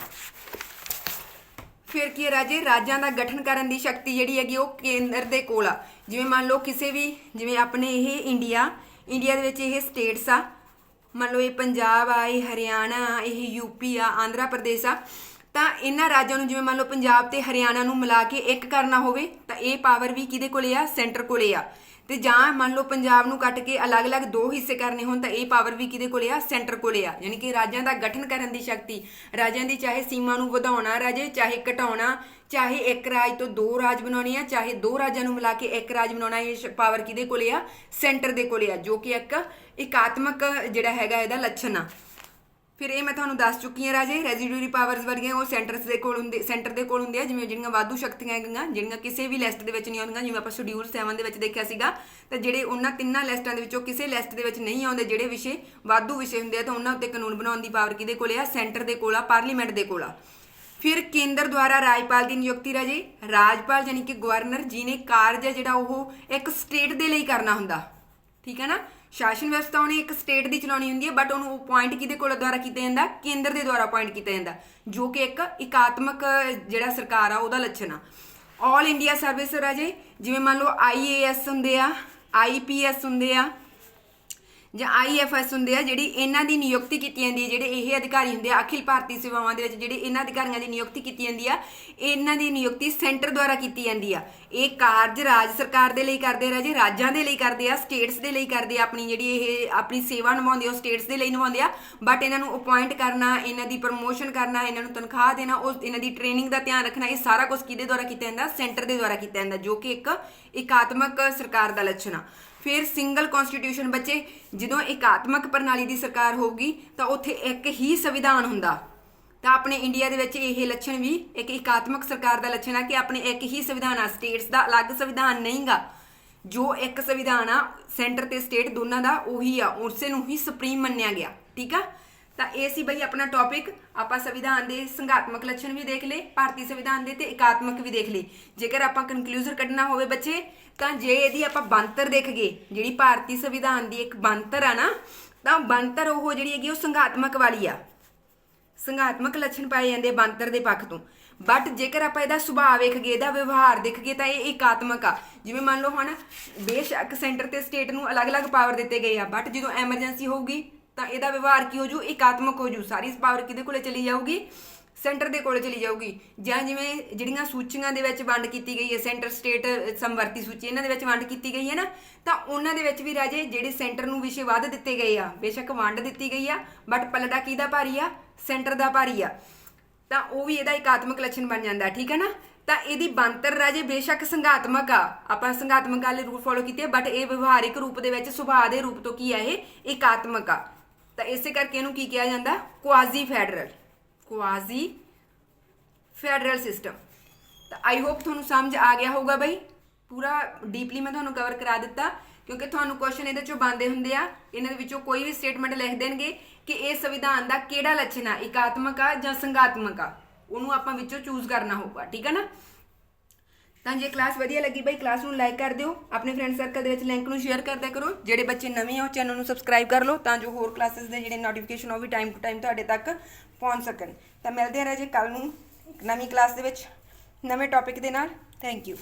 ਫਿਰ ਕੀ ਹੈ ਰਾਜੇ? ਰਾਜਾਂ ਦਾ ਗਠਨ ਕਰਨ ਦੀ ਸ਼ਕਤੀ ਜਿਹੜੀ ਹੈਗੀ ਉਹ ਕੇਂਦਰ ਦੇ ਕੋਲ ਆ। ਜਿਵੇਂ ਮੰਨ ਲਓ ਕਿਸੇ ਵੀ, ਜਿਵੇਂ ਆਪਣੇ ਇਹ ਇੰਡੀਆ ਇੰਡੀਆ ਦੇ ਵਿੱਚ ਇਹ ਸਟੇਟਸ ਆ। ਮੰਨ ਲਓ ਇਹ ਪੰਜਾਬ ਆ, ਇਹ ਹਰਿਆਣਾ, ਇਹ ਯੂਪੀ ਆ, ਆਂਧਰਾ ਪ੍ਰਦੇਸ਼ ਆ। ਤਾਂ ਇਹਨਾਂ ਰਾਜਾਂ ਨੂੰ ਜਿਵੇਂ ਮੰਨ ਲਓ ਪੰਜਾਬ ਤੇ ਹਰਿਆਣਾ ਨੂੰ ਮਿਲਾ ਕੇ ਇੱਕ ਕਰਨਾ ਹੋਵੇ, ਤਾਂ ਇਹ ਪਾਵਰ ਵੀ ਕਿਹਦੇ ਕੋਲੇ ਆ? ਸੈਂਟਰ ਕੋਲੇ ਆ। ਤੇ ਜਾਂ ਮੰਨ ਲਓ ਪੰਜਾਬ ਨੂੰ ਕੱਟ ਕੇ ਅਲੱਗ-ਅਲੱਗ ਦੋ ਹਿੱਸੇ ਕਰਨੇ ਹੋਣ ਤਾਂ ਇਹ ਪਾਵਰ ਵੀ ਕਿਹਦੇ ਕੋਲੇ ਆ? ਸੈਂਟਰ ਕੋਲੇ ਆ। ਯਾਨੀ ਕਿ ਰਾਜਾਂ ਦਾ ਗਠਨ ਕਰਨ ਦੀ ਸ਼ਕਤੀ। ਰਾਜਾਂ ਦੀ ਚਾਹੇ ਸੀਮਾ ਨੂੰ ਵਧਾਉਣਾ ਰਾਜੇ, ਚਾਹੇ ਘਟਾਉਣਾ, ਚਾਹੇ ਇੱਕ ਰਾਜ ਤੋਂ ਦੋ ਰਾਜ ਬਣਾਉਣੇ ਆ, ਚਾਹੇ ਦੋ ਰਾਜਾਂ ਨੂੰ ਮਿਲਾ ਕੇ ਇੱਕ ਰਾਜ ਬਣਾਉਣਾ, ਇਹ ਪਾਵਰ ਕਿਹਦੇ ਕੋਲੇ ਆ? ਸੈਂਟਰ ਦੇ ਕੋਲੇ ਆ, ਜੋ ਕਿ ਇੱਕ ਇਕਾਤਮਕ ਜਿਹੜਾ ਹੈਗਾ ਇਹਦਾ ਲੱਛਣ ਆ। ਫਿਰ ਇਹ ਮੈਂ ਤੁਹਾਨੂੰ ਦੱਸ ਚੁੱਕੀ ਹਾਂ ਰਾਜੇ ਰੈਜ਼ੀਡਿਊਰੀ ਪਾਵਰਸ ਵਰਗੀਆਂ ਉਹ ਸੈਂਟਰਸ ਦੇ ਕੋਲ ਹੁੰਦੇ ਸੈਂਟਰ ਦੇ ਕੋਲ ਹੁੰਦੇ ਆ ਜਿਵੇਂ ਜਿਹੜੀਆਂ ਵਾਧੂ ਸ਼ਕਤੀਆਂ ਹੈਗੀਆਂ, ਜਿਹੜੀਆਂ ਕਿਸੇ ਵੀ ਲਿਸਟ ਦੇ ਵਿੱਚ ਨਹੀਂ ਆਉਂਦੀਆਂ, ਜਿਵੇਂ ਆਪਾਂ ਸ਼ਡਿਊਲ 7 ਦੇ ਵਿੱਚ ਦੇਖਿਆ ਸੀਗਾ, ਤਾਂ ਜਿਹੜੇ ਉਹਨਾਂ ਤਿੰਨਾਂ ਲਿਸਟਾਂ ਦੇ ਵਿੱਚੋਂ ਕਿਸੇ ਲਿਸਟ ਦੇ ਵਿੱਚ ਨਹੀਂ ਆਉਂਦੇ, ਜਿਹੜੇ ਵਿਸ਼ੇ ਵਾਧੂ ਵਿਸ਼ੇ ਹੁੰਦੇ ਆ, ਤਾਂ ਉਹਨਾਂ ਉੱਤੇ ਕਾਨੂੰਨ ਬਣਾਉਣ ਦੀ ਪਾਵਰ ਕਿਹਦੇ ਕੋਲੇ ਆ? ਸੈਂਟਰ ਦੇ ਕੋਲ ਆ ਪਾਰਲੀਮੈਂਟ ਦੇ ਕੋਲ ਆ। ਫਿਰ ਕੇਂਦਰ ਦੁਆਰਾ ਰਾਜਪਾਲ ਦੀ ਨਿਯੁਕਤੀ ਰਾਜੇ, ਰਾਜਪਾਲ ਯਾਨੀ ਕਿ ਗਵਰਨਰ ਜੀ ਨੇ ਕਾਰਜ ਹੈ ਜਿਹੜਾ ਉਹ ਇੱਕ ਸਟੇਟ ਦੇ ਲਈ ਕਰਨਾ ਹੁੰਦਾ। ਠੀਕ ਹੈ ਨਾ? ਸ਼ਾਸਨ ਵਿਵਸਥਾ ਉਹਨੇ ਇੱਕ ਸਟੇਟ ਦੀ ਚਲਾਉਣੀ ਹੁੰਦੀ ਹੈ ਬਟ ਉਹਨੂੰ ਅਪਾਇੰਟ ਕਿਹਦੇ ਕੋਲ ਦੁਆਰਾ ਕੀਤਾ ਜਾਂਦਾ? ਕੇਂਦਰ ਦੇ ਦੁਆਰਾ ਅਪਾਇੰਟ ਕੀਤਾ ਜਾਂਦਾ, ਜੋ ਕਿ ਇੱਕ ਇਕਾਤਮਕ, ਜਿਹੜਾ ਸਰਕਾਰ ਆ, ਉਹਦਾ ਲੱਛਣ ਆ। ਆਲ ਇੰਡੀਆ ਸਰਵਿਸ ਰਾਜੇ, ਜਿਵੇਂ ਮੰਨ ਲਓ ਆਈਏਐਸ ਹੁੰਦੇ ਆ ਆਈਪੀਐਸ ਹੁੰਦੇ ਆ ਜਾਂ ਆਈਐਫਐਸ ਹੁੰਦੇ ਆ, ਜਿਹੜੀ ਇਹਨਾਂ ਦੀ ਨਿਯੁਕਤੀ ਕੀਤੀ ਜਾਂਦੀ ਹੈ, ਜਿਹੜੇ ਇਹ ਅਧਿਕਾਰੀ ਹੁੰਦੇ ਆ, ਅਖਿਲ ਭਾਰਤੀ ਸੇਵਾਵਾਂ ਦੇ ਵਿੱਚ ਜਿਹੜੇ ਇਹਨਾਂ ਅਧਿਕਾਰੀਆਂ ਦੀ ਨਿਯੁਕਤੀ ਕੀਤੀ ਜਾਂਦੀ ਆ, ਇਹਨਾਂ ਦੀ ਨਿਯੁਕਤੀ ਸੈਂਟਰ ਦੁਆਰਾ ਕੀਤੀ ਜਾਂਦੀ ਆ। ਇਹ ਕਾਰਜ ਰਾਜ ਸਰਕਾਰ ਦੇ ਲਈ ਕਰਦੇ ਆ ਰਾਜੇ ਰਾਜਾਂ ਦੇ ਲਈ ਕਰਦੇ ਆ, ਸਟੇਟਸ ਦੇ ਲਈ ਕਰਦੇ ਆ, ਆਪਣੀ ਜਿਹੜੀ ਇਹ ਆਪਣੀ ਸੇਵਾ ਨਿਭਾਉਂਦੇ ਆ, ਉਹ ਸਟੇਟਸ ਦੇ ਲਈ ਨਿਭਾਉਂਦੇ ਆ। ਬਟ ਇਹਨਾਂ ਨੂੰ ਅਪਾਇੰਟ ਕਰਨਾ, ਇਹਨਾਂ ਦੀ ਪ੍ਰਮੋਸ਼ਨ ਕਰਨਾ, ਇਹਨਾਂ ਨੂੰ ਤਨਖਾਹ ਦੇਣਾ ਉਹ ਇਹਨਾਂ ਦੀ ਟ੍ਰੇਨਿੰਗ ਦਾ ਧਿਆਨ ਰੱਖਣਾ, ਇਹ ਸਾਰਾ ਕੁਝ ਕਿਹਦੇ ਦੁਆਰਾ ਕੀਤਾ ਜਾਂਦਾ? ਸੈਂਟਰ ਦੇ ਦੁਆਰਾ ਕੀਤਾ ਜਾਂਦਾ, ਜੋ ਕਿ ਇੱਕ ਇਕਾਤਮਕ ਸਰਕਾਰ ਦਾ ਲੱਛਣ ਆ। ਫਿਰ ਸਿੰਗਲ ਕਨਸਟੀਟਿਊਸ਼ਨ ਬੱਚੇ, ਜਦੋਂ ਇਕਾਤਮਕ ਪ੍ਰਣਾਲੀ ਦੀ ਸਰਕਾਰ ਹੋਊਗੀ, ਤਾਂ ਉੱਥੇ ਇੱਕ ਹੀ ਸੰਵਿਧਾਨ ਹੁੰਦਾ। ਤਾਂ ਆਪਣੇ ਇੰਡੀਆ ਦੇ ਵਿੱਚ ਇਹ ਲੱਛਣ ਵੀ, ਇੱਕ ਇਕਾਤਮਕ ਸਰਕਾਰ ਦਾ ਲੱਛਣ ਆ ਕਿ ਆਪਣੇ ਇੱਕ ਹੀ ਸੰਵਿਧਾਨ ਆ, ਸਟੇਟਸ ਦਾ ਅਲੱਗ ਸੰਵਿਧਾਨ ਨਹੀਂਗਾ। ਜੋ ਇੱਕ ਸੰਵਿਧਾਨ ਆ, ਸੈਂਟਰ ਤੇ ਸਟੇਟ ਦੋਨਾਂ ਦਾ ਉਹੀ ਆ, ਉਸੇ ਨੂੰ ਹੀ ਸੁਪਰੀਮ ਮੰਨਿਆ ਗਿਆ, ਠੀਕ ਆ? ਤਾਂ ਇਹ ਸੀ ਬਈ ਆਪਣਾ ਟੌਪਿਕ ਆਪਾਂ ਸੰਵਿਧਾਨ ਦੇ ਸੰਘਾਤਮਕ ਲੱਛਣ ਵੀ ਦੇਖ ਲਏ, ਭਾਰਤੀ ਸੰਵਿਧਾਨ ਦੇ ਤੇ ਇਕਾਤਮਕ ਵੀ ਦੇਖ ਲਏ। ਜੇਕਰ ਆਪਾਂ ਕਨਕਲੂਜਨ ਕੱਢਣਾ ਹੋਵੇ ਬੱਚੇ, ਤਾਂ ਜੇ ਇਹਦੀ ਆਪਾਂ ਬੰਤਰ ਦੇਖਗੇ ਜਿਹੜੀ ਭਾਰਤੀ ਸੰਵਿਧਾਨ ਦੀ ਇੱਕ ਬੰਤਰ ਆ ਨਾ, ਤਾਂ ਬੰਤਰ ਉਹ ਜਿਹੜੀ ਹੈਗੀ ਉਹ ਸੰਘਾਤਮਕ ਵਾਲੀ ਆ। ਸੰਘਾਤਮਕ ਲੱਛਣ ਪਾਏ ਜਾਂਦੇ ਆ ਬੰਤਰ ਦੇ ਪੱਖ ਤੋਂ। ਬਟ ਜੇਕਰ ਆਪਾਂ ਇਹਦਾ ਸੁਭਾਅ ਵੇਖ ਗਏ, ਇਹਦਾ ਵਿਵਹਾਰ ਦੇਖਗੇ ਤਾਂ ਇਹ ਇਕਾਤਮਕ ਆ। ਜਿਵੇਂ ਮੰਨ ਲਓ ਹੁਣ, ਬੇਸ਼ੱਕ ਸੈਂਟਰ ਤੇ ਸਟੇਟ ਨੂੰ ਅਲੱਗ-ਅਲੱਗ ਪਾਵਰ ਦਿੱਤੇ ਗਏ ਆ ਬਟ ਜਦੋਂ ਐਮਰਜੈਂਸੀ ਹੋਊਗੀ ਤਾਂ ਇਹਦਾ ਵਿਵਹਾਰ ਕੀ ਹੋਜੂ ਇਕਾਤਮਕ ਹੋ ਸਾਰੀ ਪਾਵਰ ਕਿਹਦੇ ਕੋਲੇ ਚਲੀ ਜਾਊਗੀ? ਸੈਂਟਰ ਦੇ ਕੋਲ ਚਲੀ ਜਾਊਗੀ। ਜਾਂ ਜਿਵੇਂ ਜਿਹੜੀਆਂ ਸੂਚੀਆਂ ਦੇ ਵਿੱਚ ਵੰਡ ਕੀਤੀ ਗਈ ਹੈ ਸੈਂਟਰ ਸਟੇਟ ਸਮਵਰਤੀ ਸੂਚੀ ਇਹਨਾਂ ਦੇ ਵਿੱਚ ਵੰਡ ਕੀਤੀ ਗਈ ਹੈ ਨਾ, ਤਾਂ ਉਹਨਾਂ ਦੇ ਵਿੱਚ ਵੀ ਰਾਜੇ ਜਿਹੜੇ ਸੈਂਟਰ ਨੂੰ ਵਿਸ਼ੇ ਵੱਧ ਦਿੱਤੇ ਗਏ ਆ। ਬੇਸ਼ੱਕ ਵੰਡ ਦਿੱਤੀ ਗਈ ਆ ਬਟ ਪਲੜਾ ਕਿਹਦਾ ਭਾਰੀ ਆ? ਸੈਂਟਰ ਦਾ ਭਾਰੀ ਆ। ਤਾਂ ਉਹ ਵੀ ਇਹਦਾ ਇਕਾਤਮਕ ਲੱਛਣ ਬਣ ਜਾਂਦਾ, ਠੀਕ ਹੈ ਨਾ? ਤਾਂ ਇਹਦੀ ਬੰਤਰ ਰਾਜੇ ਬੇਸ਼ੱਕ ਸੰਘਾਤਮਕ ਆ। ਆਪਾਂ ਸੰਘਾਤਮਕ ਵਾਲੇ ਰੂਲ ਫੋਲੋ ਕੀਤੇ ਬਟ ਇਹ ਵਿਵਹਾਰਿਕ ਰੂਪ ਦੇ ਵਿੱਚ ਸੁਭਾਅ ਦੇ ਰੂਪ ਤੋਂ ਕੀ ਆ ਇਹ? ਇਕਾਤਮਕ ਆ। ਤਾਂ ਇਸੇ ਕਰਕੇ ਇਹਨੂੰ ਕੀ ਕਿਹਾ ਜਾਂਦਾ? Quasi federal quasi federal system ਤਾਂ ਆਈ ਹੋਪ ਤੁਹਾਨੂੰ ਸਮਝ ਆ ਗਿਆ ਹੋਊਗਾ ਬਈ। ਪੂਰਾ ਡੀਪਲੀ ਮੈਂ ਤੁਹਾਨੂੰ ਕਵਰ ਕਰਾ ਦਿੱਤਾ, ਕਿਉਂਕਿ ਤੁਹਾਨੂੰ ਕੁਐਸਚਨ ਇਹਦੇ ਚੋਂ ਬੰਦੇ ਹੁੰਦੇ ਆ। ਇਹਨਾਂ ਦੇ ਵਿੱਚੋਂ ਕੋਈ ਵੀ ਸਟੇਟਮੈਂਟ ਲਿਖ ਦੇਣਗੇ ਕਿ ਇਹ ਸੰਵਿਧਾਨ ਦਾ ਕਿਹੜਾ ਲੱਛਣ ਆ? ਇਕਾਤਮਕ ਆ ਜਾਂ ਸੰਘਾਤਮਕ ਆ? ਉਹਨੂੰ ਆਪਾਂ ਵਿੱਚੋਂ ਚੂਜ਼ ਕਰਨਾ ਹੋਊਗਾ, ਠੀਕ ਹੈ ਨਾ? ਤਾਂ ਜੇ ਕਲਾਸ ਵਧੀਆ ਲੱਗੀ ਬਈ ਕਲਾਸ ਨੂੰ ਲਾਈਕ ਕਰ ਦਿਓ, ਆਪਣੇ ਫਰੈਂਡ ਸਰਕਲ ਦੇ ਵਿੱਚ ਲਿੰਕ ਨੂੰ ਸ਼ੇਅਰ ਕਰਦਿਆ ਕਰੋ, ਜਿਹੜੇ ਬੱਚੇ ਨਵੇਂ ਆ, ਉਹ ਚੈਨਲ ਨੂੰ ਸਬਸਕ੍ਰਾਈਬ ਕਰ ਲਓ, ਤਾਂ ਜੋ ਹੋਰ ਕਲਾਸਿਸ ਦੇ ਜਿਹੜੇ ਨੋਟੀਫਿਕੇਸ਼ਨ ਉਹ ਵੀ ਟਾਈਮ ਟੂ ਟਾਈਮ ਤੁਹਾਡੇ ਤੱਕ ਪਹੁੰਚ ਸਕਣ। ਤਾਂ ਮਿਲਦੇ ਹਾਂ ਰਾਜੇ ਕੱਲ ਨੂੰ ਨਵੀਂ ਕਲਾਸ ਦੇ ਵਿੱਚ, ਨਵੇਂ ਟੌਪਿਕ ਦੇ ਨਾਲ। Thank you